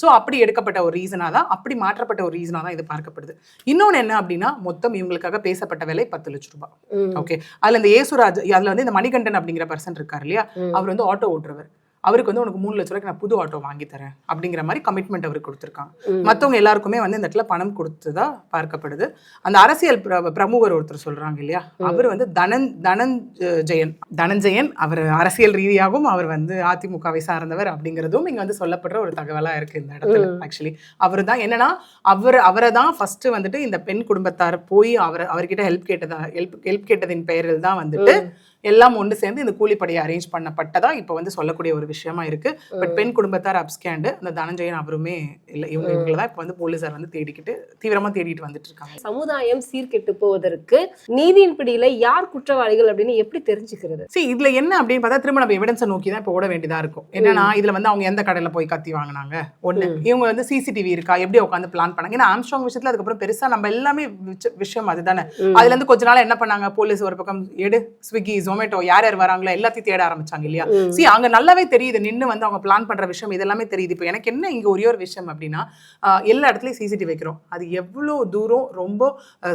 ஸோ அப்படி எடுக்கப்பட்ட ஒரு ரீசனாக தான் அப்படி மாற்றப்பட்ட ஒரு ரீசனாக தான் இது பார்க்கப்படுது. இன்னொன்று என்ன அப்படின்னா மொத்தம் இவங்களுக்காக பேசப்பட்ட விலை பத்து லட்ச ரூபாய். ஓகே அதுல இந்த ஏசுராஜ் அதுல வந்து இந்த மணிகண்டன் அப்படிங்கிற பர்சன் இருக்கார் இல்லையா. அவர் வந்து ஆட்டோ ஓட்டுறவர். அவருக்கு வந்து உனக்கு மூணு லட்ச ரூபாய்க்கு நான் புது ஆட்டோ வாங்கி தரேன் அப்படிங்கிற மாதிரி கமிட்மெண்ட் அவருக்கு கொடுத்துருக்காங்க ம். மத்தவங்க எல்லாருக்குமே வந்து இந்த இடத்துல பணம் கொடுத்ததா பார்க்கப்படுது. அந்த அரசியல் பிர- பிரமுகர் ஒருத்தர் சொல்றாங்க இல்லையா? அவர் வந்து தனன் தனஞ்செயன் தனஞ்செயன் அவர் அரசியல் ரீதியாகவும் அவர் வந்து அதிமுகவை சார்ந்தவர் அப்படிங்கிறதும் இங்க வந்து சொல்லப்படுற ஒரு தகவலா இருக்கு இந்த இடத்துல ஆக்சுவலி அவர் தான் என்னன்னா அவர் அவரை தான் ஃபர்ஸ்ட் வந்துட்டு இந்த பெண் குடும்பத்தார் போய் அவர் அவர்கிட்ட ஹெல்ப் கேட்டதா ஹெல்ப் ஹெல்ப் கேட்டதின் பெயரில் தான் வந்துட்டு எல்லாம் ஒன்று சேர்ந்து இந்த கூலிப்படையை அரேஞ்ச் பண்ணப்பட்டதா இப்போ வந்து சொல்லக்கூடிய ஒரு விஷயமா இருக்கு. பட் பெண் குடும்பத்தார் அப்ஸ்கேண்டு அந்த தனஞ்சயன் அவருமே இல்லை இவங்க இவங்களை தான் இப்போ வந்து போலீஸார் வந்து தேடிக்கிட்டு தீவிரமா தேடிட்டு வந்துட்டு இருக்காங்க சமுதாயம் சீர்கெட்டு போவதற்கு நீதியின் பிடியில யார் குற்றவாளிகள் அப்படின்னு எப்படி தெரிஞ்சுக்கிறது? சரி இதுல என்ன அப்படின்னு பார்த்தா திரும்ப நம்ம எவிடன்ஸை நோக்கி தான் இப்போ ஓட வேண்டியதா இருக்கும். என்னன்னா இதுல வந்து அவங்க எந்த கடையில போய் கத்தி வாங்குனாங்க? ஒண்ணு. இவங்க வந்து சிசிடிவி இருக்கா? எப்படி உட்காந்து பிளான் பண்ணாங்க? ஏன்னா ஆம்ஸ்ட்ராங் விஷயத்துல அதுக்கப்புறம் பெருசா நம்ம எல்லாமே விஷ- விஷயம் அதுதானே. அதுல இருந்து கொஞ்ச நாள் என்ன பண்ணாங்க? போலீஸ் ஒரு பக்கம் எடு ஸ்விக்கி ஜொமேட்டோ யார் யார் வராங்களோ எல்லாத்தையும் தேட ஆரம்பிச்சாங்க இல்லையா. சி அங்க நல்லாவே தெரியுது. நின்னு வந்து அவங்க பிளான் பண்ற விஷயம் இதெல்லாமே தெரியுது. இப்போ எனக்கு என்ன இங்க ஒரே ஒரு விஷயம் அப்படின்னா எல்லா இடத்துலயும் சிசிடிவி வைக்கிறோம். அது எவ்வளவு தூரம் ரொம்ப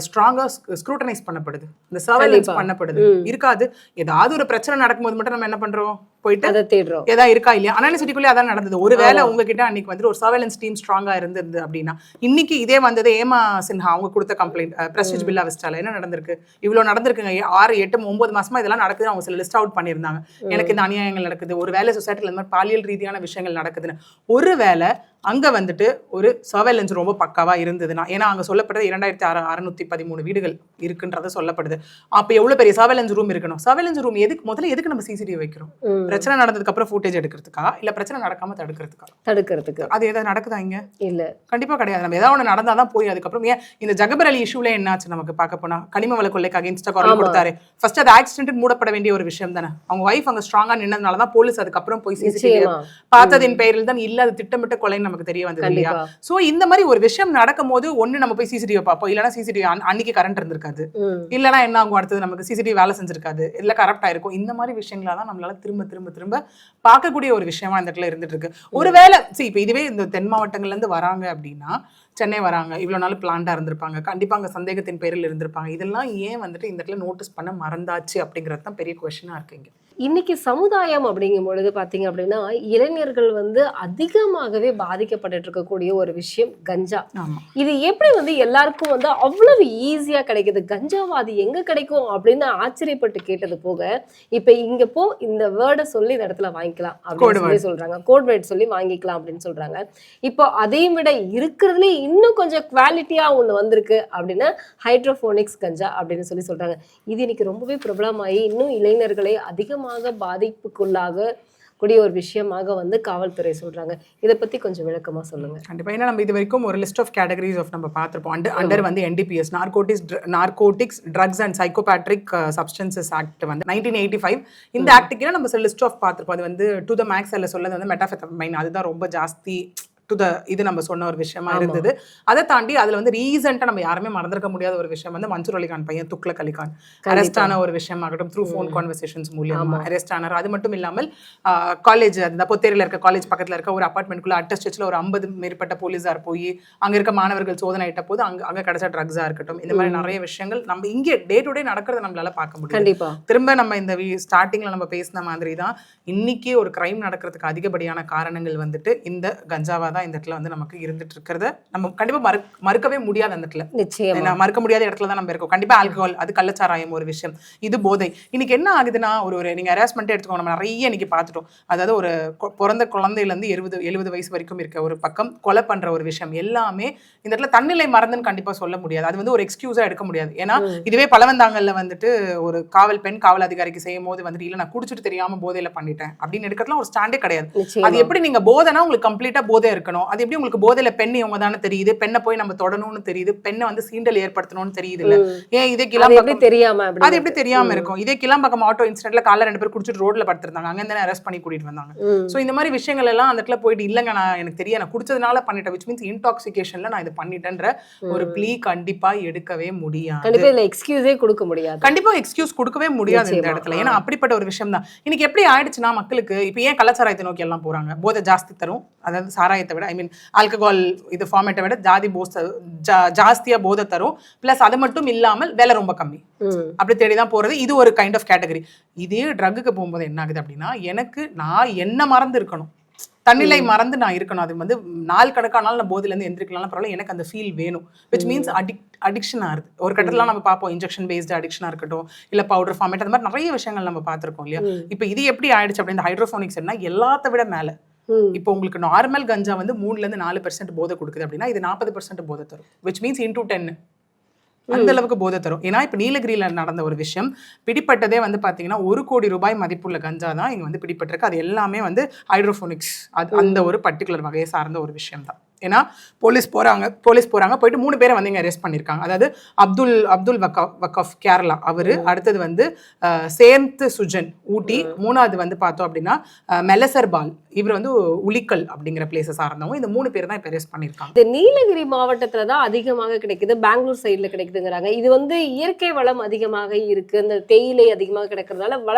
ஸ்ட்ராங்கா ஸ்க்ரூட்டனைஸ் பண்ணப்படுது. இந்த சர்வேலன்ஸ். பண்ணப்படுது. இருக்காது. ஏதாவது ஒரு பிரச்சனை நடக்கும்போது மட்டும் நம்ம என்ன பண்றோம்? போயிட்டு அதை தேடுறோம். ஏதா இருக்கா இல்லையா? அனாலி சிட்டிக்குள்ளே அதான் நடந்தது. ஒருவேளை உங்ககிட்ட அன்னைக்கு வந்துட்டு ஒரு சர்வேலன்ஸ் டீம் ஸ்ட்ராங்கா இருந்திருந்து அப்படின்னா இன்னைக்கு இதே வந்தது ஏமா சின்ஹா அவங்க கொடுத்த கம்ப்ளைண்ட் பிரஸ்டீஜ் பில்லா விஸ்டால என்ன நடந்திருக்கு? இவ்வளவு நடந்திருக்குங்க. ஆறு எட்டு ஒன்பது மாசமா இதெல்லாம் நடக்குது அவங்க சில லிஸ்ட் அவுட் பண்ணியிருந்தாங்க. எனக்கு இந்த அநியாயங்கள் நடக்குது. ஒரு வேலை சொசைட்டில இந்த மாதிரி பாலியல் ரீதியான விஷயங்கள் நடக்குதுன்னு. ஒருவேளை அங்க வந்துட்டு ஒரு சர்வேலன்ஸ் ரொம்ப பக்காவா இருந்ததுன்னா ஏன்னா அங்க சொல்லப்படுறது இரண்டாயிரத்தி அற அறுநூத்தி பதிமூணு வீடுகள் இருக்குன்றத சொல்லப்படுது. அப்ப எவ்வளவு பெரிய சர்வேலன்ஸ் ரூம் இருக்கணும்? சர்வேலன்ஸ் ரூம் எதுக்கு முதல்ல எதுக்கு நம்ம சிசிடிவி வைக்கிறோம். பிரச்சனை நடந்ததுக்கு அப்புறம் ஃபுட்டேஜ் எடுக்கிறதுக்கா? இல்ல பிரச்சனை நடக்காம தடுக்கிறதுக்கா? தடுக்கிறதுக்கு. அது ஏதாவது நடக்குதா இங்க? இல்ல. கண்டிப்பா கிடையாது. நம்ம ஏதாவது ஒண்ணு நடந்தாதான் போய் அதுக்கப்புறம் ஏன் இந்த ஜகபர் அலி இஷ்யூல என்னாச்சு நமக்கு பார்க்க போனா? கனிம வள கொள்ளைக்கு அகேன்ஸ்டா குரல். கொடுத்தாரு. ஃபர்ஸ்ட் அது ஆக்சிடென்ட் மூடப்பட வேண்டிய ஒரு விஷயம் தானே. அவங்க ஒய்ஃப் அங்க ஸ்ட்ராங்கா நின்னதுனால தான் போலீஸ் அதுக்கப்புறம் போய் சிசிடிவி பார்த்ததின் பெயரில் தான் இல்ல அது திட்டமிட்ட கொலைன்னு நமக்கு தெரிய வந்தது இல்லையா? சோ இந்த மாதிரி ஒரு விஷயம் நடக்கும் போது ஒண்ணு நம்ம போய் சிசிடிவி பார்ப்போம். இல்லைன்னா சிசிடிவி அன்னைக்கு கரண்ட் இருந்திருக்காது. இல்லைன்னா என்ன ஆகும் அடுத்தது? நமக்கு சிசிடிவி வேலை செஞ்சிருக்காது. இல்ல கரெக்டா இருக்கும் இந்த மாதிரி விஷயங்களா தான் நம்மளால திரும்ப திரும்ப திரும்ப பார்க்கக்கூடிய ஒரு விஷயமா இந்த இடத்துல இருந்துட்டு இருக்கு ஒருவேளை see இப்போ இதுவே இந்த தென் மாவட்டங்கள்ல இருந்து வராங்க அப்படின்னா சென்னை வராங்க. இவ்வளவு நாள் பிளான்டா இருந்திருப்பாங்க. கண்டிப்பா அங்க சந்தேகத்தின் பேரில் இருந்திருப்பாங்க. இதெல்லாம் ஏன் வந்துட்டு இந்த இடத்துல நோட்டீஸ் பண்ண மறந்தாச்சு அப்படிங்கிறது தான் பெரிய கொஸ்டினா இருக்கு இங்க. இன்னைக்கு சமுதாயம் அப்படிங்கும் பொழுது பாத்தீங்க அப்படின்னா இளைஞர்கள் வந்து அதிகமாகவே பாதிக்கப்பட்டு இருக்கக்கூடிய ஒரு விஷயம் கஞ்சா. இது எப்படி வந்து எல்லாருக்கும் வந்து அவ்வளவு ஈஸியா கிடைக்குது? கஞ்சாவா அது எங்க கிடைக்கும் அப்படின்னு ஆச்சரியப்பட்டு கேட்டது போக இப்ப இங்க போ இந்த வேர்டை சொல்லி இந்த இடத்துல வாங்கிக்கலாம் அப்படின்னு சொல்லி சொல்றாங்க. கோட் வேர்ட் சொல்லி வாங்கிக்கலாம் அப்படின்னு சொல்றாங்க. இப்போ அதையும் விட இருக்கிறதுலே இன்னும் கொஞ்சம் குவாலிட்டியா ஒண்ணு வந்திருக்கு அப்படின்னா ஹைட்ரோஃபோனிக்ஸ் கஞ்சா அப்படின்னு சொல்லி சொல்றாங்க. இது இன்னைக்கு ரொம்பவே பிரபலமாகி இன்னும் இளைஞர்களை அதிகமாக பாதிப்புக்குள்ளாக கூடிய ஒரு விஷயமாக வந்து காவல்துறை சொல்றாங்க. இதை பத்தி கொஞ்சம் விளக்கமா சொல்லுங்க. கண்டிப்பா. ஏன்னா நம்ம இது வரைக்கும் ஒரு லிஸ்ட் ஆஃப் கேட்டகரிஸ் ஆஃப் நம்ம பார்த்திருப்போம். அண்டர் அண்டர் வந்து NDPS narcotics narcotics drugs and psychotropic substances act வந்து நைன்டீன் எயிட்டி ஃபைவ் இந்த ஆக்டுக்கு நம்ம லிஸ்ட் ஆஃப் பார்த்திருப்போம். அது வந்து டு த மேக்ஸ் அதில் சொல்லது வந்து மெட்டாஃபெத்தமைன் அதுதான் ரொம்ப ஜாஸ்தி டு த இது நம்ம சொன்ன ஒரு விஷயமா. இருந்தது. அதை தாண்டி அதுல வந்து ரீசெண்டாக நம்ம யாருமே மறந்துருக்க முடியாத ஒரு விஷயம் வந்து மன்சூர் அலிகான் பையன் துக்ளக் அலிகான் அரெஸ்ட் ஆன ஒரு விஷயம் ஆகட்டும் த்ரூ ஃபோன் கான்வர்சேஷன்ஸ் மூலியமா அரெஸ்ட் ஆனார். அது மட்டும் இல்லாமல் காலேஜ் அந்த பொத்தேரியில் இருக்க காலேஜ் பக்கத்துல இருக்க ஒரு அப்பார்ட்மெண்ட்குள்ள அட்டஸ்டிச்சில் ஒரு ஐம்பது மேற்பட்ட போலீஸார் போய் அங்க இருக்க மாணவர்கள் சோதனை இட்ட போது அங்க அங்க கிடைச்ச ட்ரக்ஸா இருக்கட்டும் இந்த மாதிரி நிறைய விஷயங்கள் நம்ம இங்கே டே டு டே நடக்கிறத நம்மளால பார்க்க முடியும் கண்டிப்பா. திரும்ப நம்ம இந்த ஸ்டார்டிங்ல நம்ம பேசின மாதிரி தான் இன்னைக்கு ஒரு கிரைம் நடக்கிறதுக்கு அதிகப்படியான காரணங்கள் வந்துட்டு இந்த கஞ்சாவா தான் இந்த இடத்துல வந்து நமக்கு இருந்துட்டு இருக்கிறத நம்ம கண்டிப்பா மறு மறுக்கவே முடியாது அந்த இடத்துல. நிச்சயமா. மறுக்க முடியாத இடத்துல தான் நம்ம இருக்கோம். கண்டிப்பா ஆல்கஹால் அது கள்ளச்சாராயம் ஒரு விஷயம். இது போதை. இன்னைக்கு என்ன ஆகுதுன்னா ஒரு ஒரு நீங்க ஹராஸ்மெண்ட் எடுத்துக்கோங்க. நம்ம நிறைய இன்னைக்கு பார்த்துட்டோம். அதாவது ஒரு பிறந்த குழந்தையில இருந்து எழுபது எழுபது வயசு வரைக்கும் இருக்க ஒரு பக்கம் கொலை பண்ற ஒரு விஷயம். எல்லாமே இந்த இடத்துல தன்னிலை மறந்துன்னு கண்டிப்பா சொல்ல முடியாது. அது வந்து ஒரு எக்ஸ்கியூஸா எடுக்க முடியாது. ஏன்னா இதுவே பலவந்தாங்கல்ல வந்துட்டு ஒரு காவல் பெண் காவல் அதிகாரிக்கு செய்யும் போது வந்துட்டு இல்ல நான் குடிச்சிட்டு தெரியாம போதையில பண்ணிட்டேன். அப்படின்னு எடுக்கிறதுலாம் ஒரு ஸ்டாண்டே கிடையாது. அது எப்படி நீங்க போதைனா உங்களுக்கு கம்ப்ளீட்டா போதை இருக்கணும். அது எப்படி உங்களுக்கு போதையில பெண் இவங்க தானே தெரியுது? பெண்ணை போய் நம்ம தொடணும்னு தெரியுது. பெண்ணை வந்து சீண்டல் ஏற்படுத்தணும்னு தெரியுது இல்ல. ஏன் இதே அது கிளம்ப எப்படி தெரியாம அது எப்படி தெரியாம இருக்கும். இதே கிளம்பக்கம் ஆட்டோ இன்சிடென்ட்ல காலைல ரெண்டு பேர் குடிச்சிட்டு ரோட்ல படுத்திருந்தாங்க. அங்க இருந்து அரெஸ்ட் பண்ணி கூட்டிட்டு வந்தாங்க. சோ இந்த மாதிரி விஷயங்கள் எல்லாம் அந்த இடத்துல போயிட்டு இல்லங்க நான் எனக்கு தெரியும் நான் குடிச்சதுனால பண்ணிட்டேன். விச் மீன்ஸ் இன்டாக்சிகேஷன்ல நான் இது பண்ணிட்டேன்ற ஒரு ப்ளீ கண்டிப்பா எடுக்கவே முடியாது. கண்டிப்பா எக்ஸ்கியூஸே கொடுக்க முடியாது. கண்டிப்பா எக்ஸ்கியூஸ் கொடுக்கவே முடியாது இந்த இடத்துல. ஏன்னா அப்படிப்பட்ட ஒரு விஷயம் தான் இன்னைக்கு எப்படி ஆயிடுச்சுன்னா மக்களுக்கு இப்போ ஏன் கள்ளச்சாராயத்தை நோக்கி எல்லாம் போறாங்க? போதை ஜாஸ்தி தரும். அதாவது சாராயத்தை விட ஐ மீன் ஆல்கஹால் இது ஃபார்மேட்டை விட ஜாதி போஸ் ஜா- ஜாஸ்தியா போதை தரும். பிளஸ் அது மட்டும் இல்லாமல் விலை ரொம்ப கம்மி. அப்படி தேடி தான் போறது. இது ஒரு கைண்ட் ஆஃப் கேட்டகரி இதே ட்ரக்குக்கு போகும்போது என்ன ஆகுது அப்படின்னா எனக்கு நான் என்ன மறந்து இருக்கணும்? தன்னிலை மறந்து நான் இருக்கணும். அது வந்து நாள் கணக்கானாலும் நான் போதிலேருந்து எந்திரிக்கலாம் பரவாயில்ல எனக்கு அந்த ஃபீல் வேணும். விச் மீன்ஸ் அடிக் அடிக்ஷன் ஆகுது ஒரு கட்டத்துல நம்ம பார்ப்போம் இன்ஜெக்ஷன் பேஸ்டு அடிக்ஷனா இருக்கட்டும் இல்ல பவுடர் ஃபார்மேட் அந்த மாதிரி நிறைய விஷயங்கள் நம்ம பார்த்திருக்கோம் இல்லையா? இப்போ இது எப்படி ஆயிடுச்சு அப்படி இந்த ஹைட்ரோஃபோனிக்ஸ் என்ன எல்லாத்த விட மேல. இப்போ உங்களுக்கு நார்மல் கஞ்சா வந்து மூணுல இருந்து நாலு பெர்சென்ட் போதை கொடுக்குது அப்படின்னா இது நாற்பது பெர்சென்ட் போதை தரும் விச் மீன்ஸ் இன்டூ டென் அந்த அளவுக்கு போதை தரும். ஏன்னா இப்போ நீலகிரியில நடந்த ஒரு விஷயம் பிடிப்பட்டதே வந்து பாத்தீங்கன்னா ஒரு கோடி ரூபாய் மதிப்புள்ள கஞ்சா தான் இங்க வந்து பிடிப்பட்டிருக்கு அது எல்லாமே வந்து ஹைட்ரோஃபோனிக்ஸ் அது அந்த ஒரு பர்டிகுலர் வகையை சார்ந்த ஒரு விஷயம் தான். ஏன்னா போலீஸ் போறாங்க போலீஸ் போறாங்க போயிட்டு மூணு பேரை வந்து இங்க அரெஸ்ட் பண்ணியிருக்காங்க. அதாவது அப்துல் அப்துல் வக்கா வக்கஃப் கேரளா அவரு அடுத்தது வந்து சேந்த் சுஜன் ஊட்டி மூணாவது வந்து பார்த்தோம் அப்படின்னா மெலசர் பால். இவர் வந்து உலிக்கல் அப்படிங்கிற பிளேஸை சார்ந்தவங்க இந்த மூணு பேர் தான் இப்போ அரெஸ்ட் பண்ணியிருக்காங்க. இது நீலகிரி மாவட்டத்துல தான் அதிகமாக கிடைக்குது. பெங்களூர் சைடுல கிடைக்குதுங்கிறாங்க. இது வந்து இயற்கை வளம் அதிகமாக இருக்கு. இந்த தேயிலை அதிகமாக கிடைக்கிறதுனால வள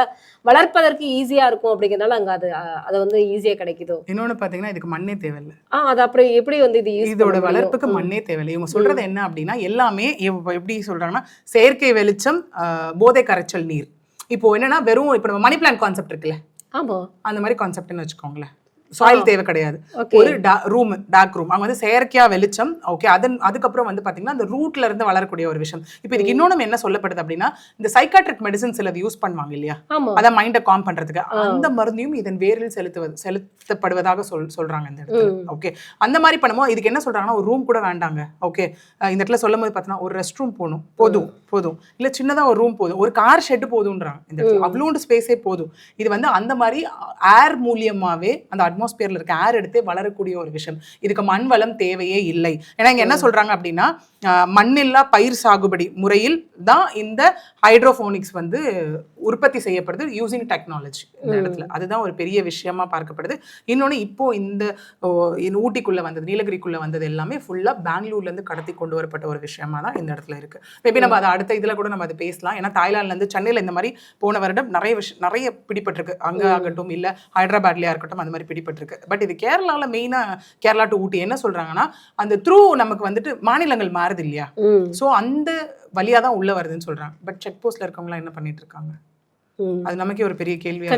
வளர்ப்பதற்கு ஈஸியா இருக்கும் அப்படிங்கிறதுனால அங்க அது அது வந்து ஈஸியா கிடைக்குதோ? இன்னொன்னு பாத்தீங்கன்னா இதுக்கு மண்ணே தேவையில்லை. ஆ அது அப்புறம் எப்படி வந்து இது இதோட வளர்ப்புக்கு மண்ணே தேவையில்லை. இவங்க சொல்றது என்ன அப்படின்னா எல்லாமே எப்படி சொல்றாங்கன்னா செயற்கை வெளிச்சம் போதை கரைச்சல் நீர். இப்போ என்னன்னா வெறும் இப்போ நம்ம மணி பிளான் கான்செப்ட் இருக்குல்ல. ஆமாம் அந்த மாதிரி கான்செப்ட்னு வச்சுக்கோங்களேன். சாயில் தேவை கிடையாது. ஒரு ரூம் டார்க் ரூம் அவங்க வந்து செயற்கையா வெளிச்சம் ஓகே அதன் அதுக்கப்புறம் வந்து பாத்தீங்கன்னா அந்த ரூட்ல இருந்து வளரக்கூடிய ஒரு விஷயம். இப்போ இதுக்கு இன்னொன்னு என்ன சொல்லப்படுது அப்படின்னா இந்த சைக்காட்ரிக் மெடிசன் சிலது யூஸ் பண்ணுவாங்க இல்லையா? அதான் மைண்டை காம் பண்றதுக்கு. அந்த மருந்தையும் இதன் வேரில் செலுத்துவது செலுத்தப்படுவதாக சொல் சொல்றாங்க இந்த இடத்துல. ஓகே அந்த மாதிரி பண்ணும்போது இதுக்கு என்ன சொல்றாங்கன்னா ஒரு ரூம் கூட வேண்டாங்க. ஓகே இந்த இடத்துல சொல்லும் போது பார்த்தீங்கன்னா ஒரு ரெஸ்ட் ரூம் போகணும் போதும் போதும். இல்ல சின்னதா ஒரு ரூம் போதும். ஒரு கார் ஷெட் போதும்ன்றாங்க இந்த அவ்வளோண்டு ஸ்பேஸே போதும். இது வந்து அந்த மாதிரி ஏர் மூலியமாவே அந்த அட்மாஸ்பியர்ல இருக்க ஏர் எடுத்தே வளரக்கூடிய ஒரு விஷயம். இதுக்கு மண் வளம் தேவையே இல்லை. ஏன்னா இங்க என்ன சொல்றாங்க அப்படின்னா மண்ணில்லா பயிர் சாகுபடி முறையில் தான் இந்த ஹைட்ரோஃபோனிக்ஸ் வந்து உற்பத்தி செய்யப்படுது யூசிங் டெக்னாலஜி இந்த இடத்துல. அதுதான் ஒரு பெரிய விஷயமா பார்க்கப்படுது. இன்னொன்னு இப்போ இந்த ஊட்டிக்குள்ள வந்தது நீலகிரிக்குள்ள வந்தது எல்லாமே ஃபுல்லா பெங்களூர்ல இருந்து கடத்தி கொண்டு வரப்பட்ட ஒரு விஷயமா தான் இந்த இடத்துல இருக்கு. மேபி நம்ம அதை அடுத்த இதுல கூட நம்ம அதை பேசலாம். ஏன்னா தாய்லாந்துல இருந்து சென்னையில இந்த மாதிரி போன வருடம் நிறைய விஷயம் நிறைய பிடிபட்டிருக்கு. அங்க ஆகட்டும் இல்ல ஹைதராபாத்லயா இருக்கட்டும் அந்த மாதிரி பிடிபட்டிருக்கு பட் இது கேரளால மெயினா கேரளா டு ஊட்டி என்ன சொல்றாங்கன்னா அந்த த்ரூ நமக்கு வந்துட்டு மாநிலங்கள் மாறுது இல்லையா? சோ அந்த வழியா தான் உள்ள வருதுன்னு சொல்றாங்க. பட் செக் போஸ்ட்ல இருக்கவங்களாம் என்ன பண்ணிட்டு இருக்காங்க. அது நமக்கே ஒரு பெரிய கேள்வியா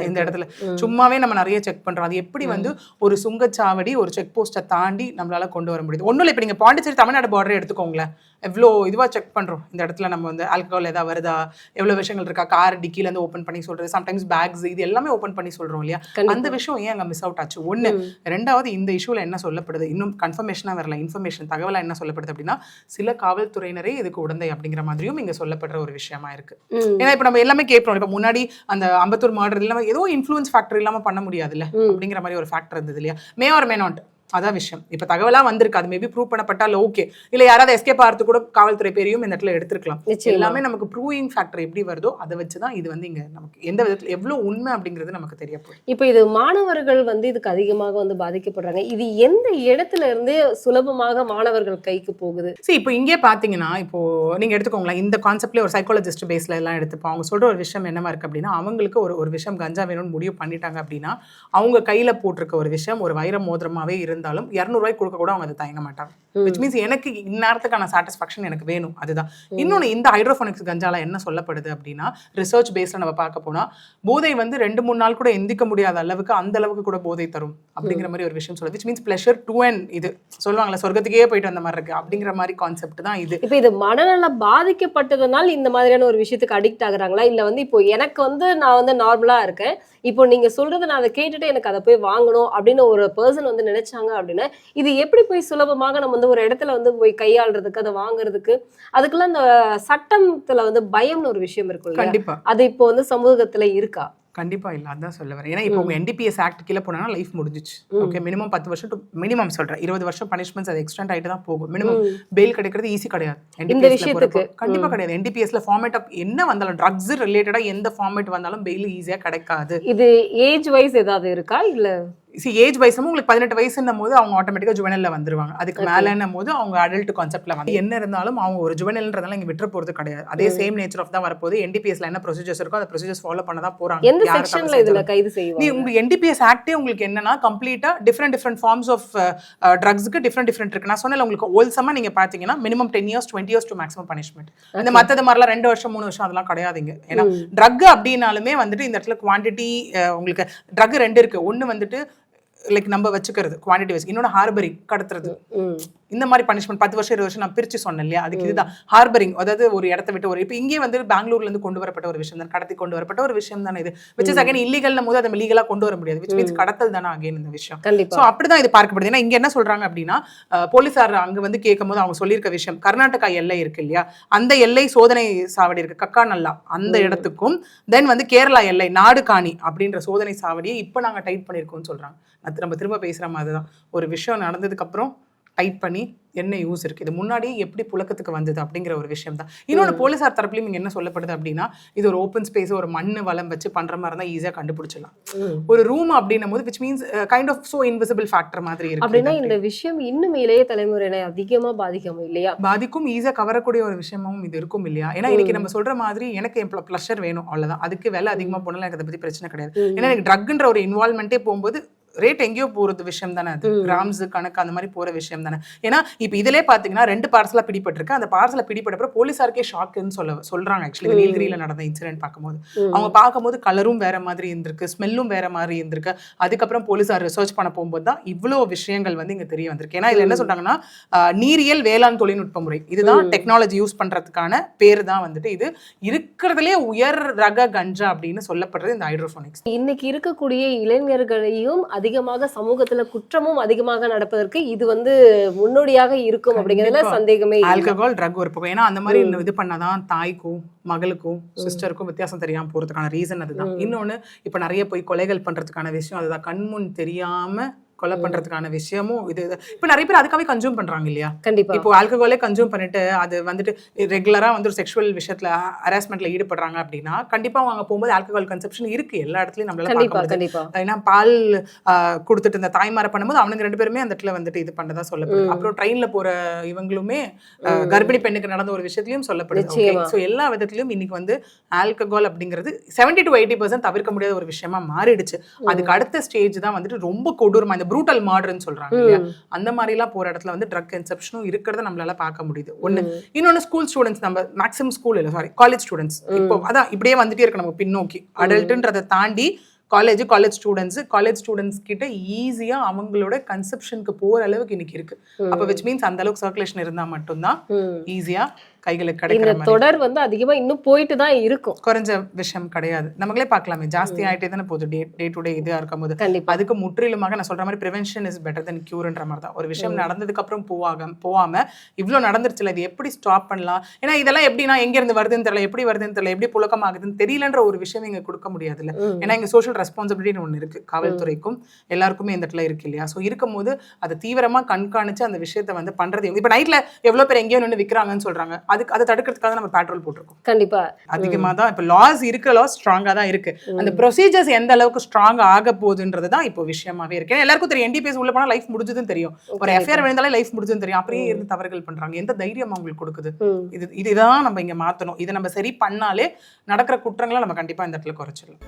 இந்த. இடத்துல. சும்மாவே நம்ம நிறைய செக் பண்றோம். அது எப்படி வந்து ஒரு சுங்கச்சாவடி ஒரு செக் போஸ்ட்டை தாண்டி நம்மளால கொண்டு வர முடியுது. ஒண்ணும் இல்லை இப்போ நீங்க பாண்டிச்சேரி தமிழ்நாடு பார்டர் எடுத்துக்கோங்களேன். எவ்வளோ இதுவா செக் பண்றோம். இந்த இடத்துல நம்ம வந்து ஆல்கஹால் ஏதாவது வருதா? எவ்வளவு விஷயங்கள் இருக்கா? கார் டிக்கில இருந்து ஓப்பன் பண்ணி சொல்றது. சம்டைம்ஸ் பேக்ஸ் இது எல்லாமே ஓப்பன் பண்ணி சொல்றோம் இல்லையா. அந்த விஷயம் ஏன் அங்க மிஸ் அவுட் ஆச்சு? ம். ரெண்டாவது இந்த இஷ்யூல என்ன சொல்லப்படுது? இன்னும் கன்ஃபர்மேஷனா வரல. இன்ஃபர்மேஷன் தகவலா என்ன சொல்லப்படுது அப்படின்னா சில காவல்துறையினரே இதுக்கு உடந்தை அப்படிங்கிற மாதிரியும் இங்க சொல்லப்படுற ஒரு விஷயமா இருக்கு. ஏன்னா இப்ப நம்ம எல்லாமே கேட்போம். இப்ப முன்னாடி அந்த அம்பத்தூர் மாடல் இல்லாம ஏதோ இன்ஃப்ளூயன்ஸ் ஃபேக்டர் இல்லாம பண்ண முடியாதுல்ல. அப்படிங்கிற மாதிரி ஒரு ஃபேக்டர் இருந்தது இல்லையா? மே ஆர் மே நாட் அதான் விஷயம். இப்ப தகவலா வந்திருக்கு. அது மேபி ப்ரூவ் பண்ணப்பட்டால் ஓகே இல்ல யாராவது எஸ்கேப் ஆகிறது கூட காவல்துறை பேரையும் இந்த இடத்துல எடுத்திருக்கலாம். எல்லாமே நமக்கு ப்ரூவிங் ஃபேக்டர் எப்படி வருதோ அதை வச்சுதான் இது வந்து இங்க நமக்கு எந்த விதத்துல எவ்வளவு உண்மை அப்படிங்கிறது நமக்கு தெரிய போகுது இப்போ இது மாணவர்கள் வந்து இதுக்கு அதிகமாக வந்து பாதிக்கப்படுறாங்க. இது எந்த இடத்துல இருந்து சுலபமாக மாணவர்கள் கைக்கு போகுது? சரி இப்போ இங்கே பார்த்தீங்கன்னா இப்போ நீங்க எடுத்துக்கோங்களேன் இந்த கான்செப்ட்ல ஒரு சைக்காலஜிஸ்ட் பேஸ்ல எல்லாம் எடுத்துப்போம். அவங்க சொல்ற ஒரு விஷயம் என்னவா இருக்கு அப்படின்னா அவங்களுக்கு ஒரு ஒரு விஷயம் கஞ்சா வேணும்னு முடிவு பண்ணிட்டாங்க அப்படின்னா அவங்க கையில போட்டிருக்க ஒரு விஷயம் ஒரு வைர மோதிரமாவே இருந்தாலும் இரநூறுவாய்க்கு கொடுக்க கூட அவங்க அதை தயங்க மாட்டாங்க விச் மீன்ஸ் எனக்கு இந்நேரத்துக்கான சாட்டிஸ்ஃபேக்ஷன் எனக்கு வேணும். அதுதான். இன்னொன்று இந்த ஹைட்ரோஃபோனிக்ஸ் கஞ்சால என்ன சொல்லப்படுது அப்படின்னா ரிசர்ச் பேஸ்ல நம்ம பார்க்க போனா போதை வந்து ரெண்டு மூணு நாள் கூட எந்திக்க முடியாத அளவுக்கு அந்த அளவுக்கு கூட போதை தரும் அப்படிங்கிற மாதிரி ஒரு விஷயம் சொல்லுது. Which means pleasure too and இது. சொல்லுவாங்கல்ல சொர்க்கத்துக்கே போயிட்டு வந்த மாதிரி இருக்கு. அப்படிங்கிற மாதிரி கான்செப்ட் தான் இது. இப்போ இது மனநலம் பாதிக்கப்பட்டதுனால இந்த மாதிரியான ஒரு விஷயத்துக்கு அடிக்ட் ஆகுறாங்களா? இல்ல வந்து இப்போ எனக்கு வந்து நான் வந்து நார்மலா இருக்கேன். இப்போ நீங்க சொல்றதை நான் அதை கேட்டுட்டு எனக்கு அதை போய் வாங்கணும் அப்படின்னு ஒரு பர்சன் வந்து நினைச்சாங்க அப்படின்னா இது எப்படி போய் சுலபமாக நம்ம வந்து ஒரு இடத்துல வந்து போய் கையாளுறதுக்கு அதை வாங்குறதுக்கு அதுக்கெல்லாம் இந்த சட்டத்துல வந்து பயம்னு ஒரு விஷயம் இருக்கும் கண்டிப்பா. அது இப்போ வந்து சமூகத்துல இருக்கா? கண்டிப்பா இல்ல அதான் சொல்ல வரேன். ஏன்னா இப்போ உங்க என்டிபிஎஸ் ஆக்ட் கீழே போனா லைஃப் முடிஞ்சிச்சு. ஓகே மினிமம் பத்து வருஷம் டு மினிமம் சொல்றேன். இருபது வருஷம் பனிஷ்மெண்ட்ஸ் அது எக்ஸ்டெண்ட் ஆயிட்டு தான் போகும். மினிமம் பெயில் கிடைக்கிறது ஈஸி கிடையாது. விஷயத்துக்கு. கண்டிப்பா கிடையாது. என்டிபிஎஸ்ல ஃபார்மேட் அப் என்ன வந்தாலும் ட்ரக்ஸ் ரிலேட்டடா எந்த ஃபார்மேட் வந்தாலும் பெயில் ஈஸியா கிடைக்காது. இது ஏஜ் வைஸ் ஏதாவது இருக்கா இல்ல? சி ஏஜ் வயசும் உங்களுக்கு பதினெட்டு வயசுன்னும் போது அவங்க ஆட்டோமேட்டிக்காக ஜுவனல்ல வந்துருவாங்க. அதுக்கு மேலன்னும் போது அவங்க அடல்ட் கான்செப்ட்ல வந்து என்ன இருந்தாலும் அவங்க ஒரு ஜுவனல்ன்றதெல்லாம் இங்க விட்டுற போறது கிடையாது. அதே சேம் நேச்சர் ஆஃப் தான் வரப்போது என்டிபிஎஸ்ல என்ன ப்ரொசீஜர்ஸ் இருக்கோ அந்த ப்ரொசீஜர்ஸ் ஃபாலோ பண்ண தான் போறாங்க. எந்த செக்ஷன்ல இதுல. கைது நீ செய்வாங்க உங்க என்டிபிஎஸ் ஆக்டே உங்களுக்கு என்னன்னா கம்ப்ளீட்டா டிஃப்ரெண்ட் டிஃப்ரெண்ட் ஃபார்ம்ஸ் ஆஃப் ட்ரக்ஸ்க்கு டிஃப்ரெண்ட் டிஃப்ரெண்ட் இருக்கு. நான் சொன்னல உங்களுக்கு ஹோல்சமா நீங்க பாத்தீங்கன்னா minimum ten years twenty years to maximum punishment இந்த மத்தது மாதிரிலாம் ரெண்டு வருஷம் மூணு வருஷம் அதெல்லாம் கிடையாதுங்க ஏன்னா ட்ரக் அப்படின்னாலுமே வந்துட்டு இந்த இடத்துல குவான்டிட்டி உங்களுக்கு ட்ரக் ரெண்டு இருக்கு. ஒன்னு வந்துட்டு லைக் நம்ம வச்சுக்கிறது குவான்டிட்டி வைஸ் இன்னொன்று ஹார்பரி கடத்துறது. இந்த மாதிரி பனிஷ்மெண்ட் பத்து வருஷம் இருபது வருஷம் நான் பிரிச்சு சொன்னேன் இல்லையா? அதுக்கு இதுதான். ஹார்பரிங் அதாவது ஒரு இடத்த விட்டு ஒரு இப்போ இங்கே வந்து பெங்களூர்ல இருந்து கொண்டு வரப்பட்ட ஒரு விஷயம் தான். கடத்தி கொண்டு வரப்பட்ட ஒரு விஷயம் தானே இது. விச் இஸ் அகைன் இல்லீகல் போது அதை லீகலா கொண்டு வர முடியாது. விச் மீன்ஸ் கடத்தல் தானே அகைன் இந்த விஷயம். ஸோ அப்படிதான் இது பார்க்கப்படுது. ஏன்னா இங்க என்ன சொல்றாங்க அப்படின்னா போலீசார் அங்க வந்து கேட்கும்போது அவங்க சொல்லியிருக்க விஷயம் கர்நாடகா எல்லை இருக்கு இல்லையா? அந்த எல்லை சோதனை சாவடி இருக்கு. கக்காநல்லா அந்த இடத்துக்கும். தென் வந்து கேரளா எல்லை நாடுகாணி அப்படின்ற சோதனை சாவடியை இப்போ நாங்க டைட் பண்ணியிருக்கோம்னு சொல்றாங்க. அது நம்ம திரும்ப பேசுற மாதிரி தான். ஒரு விஷயம் நடந்ததுக்கு அப்புறம் டைட் பண்ணி என்ன யூஸ் இருக்கு? இது முன்னாடி எப்படி புழக்கத்துக்கு வந்தது அப்படிங்கிற ஒரு விஷயம் தான். இன்னொன்று போலீசார் தரப்புலையும் இங்க என்ன சொல்லப்படுது அப்படின்னா இது ஒரு ஓப்பன் ஸ்பேஸ் ஒரு மண்ணு வளம் வச்சு பண்ற மாதிரி தான் ஈஸியா கண்டுபிடிச்சிடலாம். ஒரு ரூம் அப்படின்னும் போது which means kind of so invisible factor மாதிரி இருக்கு. அப்படின்னா இந்த விஷயம் இன்னும் இளைய தலைமுறையினை அதிகமா பாதிக்கும் இல்லையா? பாதிக்கும் ஈஸியா கவரக்கூடிய ஒரு விஷயமும் இது இருக்கும் இல்லையா? ஏன்னா இன்னைக்கு நம்ம சொல்ற மாதிரி எனக்கு என் ப்ளஷர் வேணும் அவ்வளவுதான். அதுக்கு விலை அதிகமா போனாலும் எனக்கு அதை பத்தி பிரச்சனை கிடையாது. ஏன்னா எனக்கு ட்ரக்ன்ற ஒரு இன்வால்மெண்ட்டே போகும்போது ரேட் எங்கேயோ போறது விஷயம் தானே அது? கிராம்ஸ் கணக்கு அந்த மாதிரி போற விஷயம் தானே. ஏன்னா இப்போ இதிலே பாத்தீங்கன்னா ரெண்டு பார்சலா பிடிபட்டிருக்கு. அந்த பார்சல பிடிபட்டப்ப போலீசாருக்கே ஷாக்குன்னு சொல்ல சொல்றாங்க ஆக்சுவலி நீலகிரியில நடந்த இன்சிடென்ட் பார்க்கும்போது. அவங்க பார்க்கும்போது கலரும் வேற மாதிரி இருந்திருக்கு ஸ்மெல்லும் வேற மாதிரி இருந்திருக்கு. அதுக்கப்புறம் போலீசார் ரிசர்ச் பண்ண போகும்போது தான் இவ்வளோ விஷயங்கள் வந்து இங்க தெரிய வந்திருக்கு. ஏன்னா இதுல என்ன சொல்றாங்கன்னா நீரியல் வேளாண் தொழில்நுட்ப முறை. இதுதான் டெக்னாலஜி யூஸ் பண்றதுக்கான பேர் தான் வந்துட்டு இது. இருக்கிறதுலே உயர் ரக கஞ்சா அப்படின்னு சொல்லப்படுறது இந்த ஹைட்ரோஃபோனிக்ஸ் இன்னைக்கு இருக்கக்கூடிய இளைஞர்களையும் அதிகமாக சமூகத்துல குற்றமும் அதிகமாக நடப்பதற்கு இது வந்து முன்னோடியாக இருக்கும் அப்படிங்கிறதுல. சந்தேகமே. ஆல்கஹால் ட்ரக் ஒரு பக்கம். ஏன்னா அந்த மாதிரி இது பண்ணாதான் தாய்க்கும் மகளுக்கும் சிஸ்டருக்கும் வித்தியாசம் தெரியாம போறதுக்கான ரீசன் அதுதான். இன்னொன்னு இப்ப நிறைய போய் கொலைகள் பண்றதுக்கான விஷயம் அதுதான் கண்முன் தெரியாம கொலை பண்றதுக்கான விஷயமும் இது. இப்ப நிறைய பேர் அதுக்காகவே கன்சூம் பண்றாங்க இல்லையா? கண்டிப்பா. இப்போ ஆல்கஹாலே கன்சூம் பண்ணிட்டு அது வந்துட்டு ரெகுலரா வந்து ஒரு செக்ஷுவல் விஷயத்துல ஹராஸ்மெண்ட்ல ஈடுபடுறாங்க அப்படின்னா கண்டிப்பா அவங்க போகும்போது ஆல்கஹால் கன்செப்ஷன் இருக்கு. எல்லா இடத்துலயும் நம்மளால பார்க்க ஏன்னா பால் கொடுத்துட்டு இந்த தாய்மாரை பண்ணும்போது அவனுங்க ரெண்டு பேருமே அந்த இடத்துல வந்துட்டு இது பண்ணதா சொல்லப்படுது. அப்புறம் ட்ரெயின்ல போற இவங்களுமே கர்ப்பிணி பெண்ணுக்கு நடந்த ஒரு விஷயத்திலயும் சொல்லப்படுது. ஸோ எல்லா விதத்திலயும் இன்னைக்கு வந்து ஆல்கஹால் அப்படிங்கிறது செவன்டி டு எயிட்டி பர்சன்ட் தவிர்க்க முடியாத ஒரு விஷயமா மாறிடுச்சு. அதுக்கு அடுத்த ஸ்டேஜ் தான் வந்துட்டு ரொம்ப கொடூரமா அந்த ப்ரூட்டல் மாடர்ன்னு சொல்றாங்க இல்லையா? அந்த மாதிரிலாம் போற இடத்துல வந்து ட்ரக் கன்செப்ஷனும் இருக்கிறத நம்மளால பார்க்க முடியுது. ஒண்ணு இன்னொன்னு ஸ்கூல் ஸ்டூடெண்ட்ஸ் நம்ம மேக்ஸிமம் ஸ்கூல் இல்லை சாரி காலேஜ் ஸ்டூடெண்ட்ஸ் இப்போ அதான் இப்படியே வந்துட்டே இருக்கு நம்ம பின்னோக்கி. அடல்ட்டுன்றதை தாண்டி college college students college students கிட்ட ஈஸியா அவங்களோட கன்செப்ஷனுக்கு போற அளவுக்கு இன்னைக்கு இருக்கு. அப்ப விச் மீன்ஸ் அந்த அளவுக்கு சர்க்குலேஷன் இருந்தா மட்டும்தான். ஈஸியா கைகளுக்கு கிடைக்கிற தொடர் வந்து அதிகமா இன்னும் போயிட்டு தான் இருக்கும். குறைஞ்ச விஷயம் கிடையாது. நமங்களே பார்க்கலாமே. ஜாஸ்தி ஆயிட்டே தானே போகுது. டே டே டு டே இதா இருக்கும்போது. கண்டிப்பா. அதுக்கு முற்றிலுமாக நான் சொல்ற மாதிரி ப்ரிவென்ஷன் இஸ் பெட்டர் தென் கியூர்ன்ற மாதிரி தான். ஒரு விஷயம் நடந்ததுக்கு அப்புறம் போவாக போகாம இவ்ளோ நடந்துருச்சுல இது எப்படி ஸ்டாப் பண்ணலாம்? ஏன்னா இதெல்லாம் எப்படின்னா எங்க இருந்து வருதுன்னு தெரியல எப்படி வருதுன்னு தெரியல எப்படி புழக்கம் ஆகுதுன்னு தெரியலன்ற ஒரு விஷயம் இங்க கொடுக்க முடியாதுல்ல. ஏன்னா இங்க சோஷியல் ரெஸ்பான்சிபிலிட்டின்னு ஒன்று இருக்கு. காவல்துறைக்கும் எல்லாருக்குமே இந்த இடத்துல இருக்கு இல்லையா? ஸோ இருக்கும்போது அதை தீவிரமா கண்காணிச்சு அந்த விஷயத்தை வந்து பண்றது இவங்க. இப்ப நைட்ல எவ்வளவு பேர் எங்கேயோ நின்று விற்கிறாங்கன்னு சொல்றாங்க. அதுக்கு அதை தடுக்கிறதுக்காக நம்ம பெட்ரோல் போட்டிருக்கோம். கண்டிப்பா. அதிகமா தான் இப்போ லாஸ் இருக்கிற லாஸ் ஸ்ட்ராங்கா தான் இருக்கு. அந்த ப்ரொசீஜர்ஸ் எந்த அளவுக்கு ஸ்ட்ராங் ஆக போகுதுன்றது தான் இப்போ விஷயமாவே இருக்கு. எல்லாருக்கும் தெரியும் என்டிபிஎஸ் உள்ள போனா லைஃப் முடிஞ்சதுன்னு தெரியும். ஒரு எஃப்ஐஆர் விழுந்தாலே லைஃப் முடிஞ்சதுன்னு தெரியும். அப்படியே இருந்து தவறுகள் பண்றாங்க. எந்த தைரியம் அவங்களுக்கு கொடுக்குது. இது இதுதான் நம்ம இங்க மாத்தணும். இதை நம்ம சரி பண்ணாலே நடக்கிற குற்றங்களை நம்ம கண்டிப்பா இந்த இடத்துல குறைச்சிடலாம்.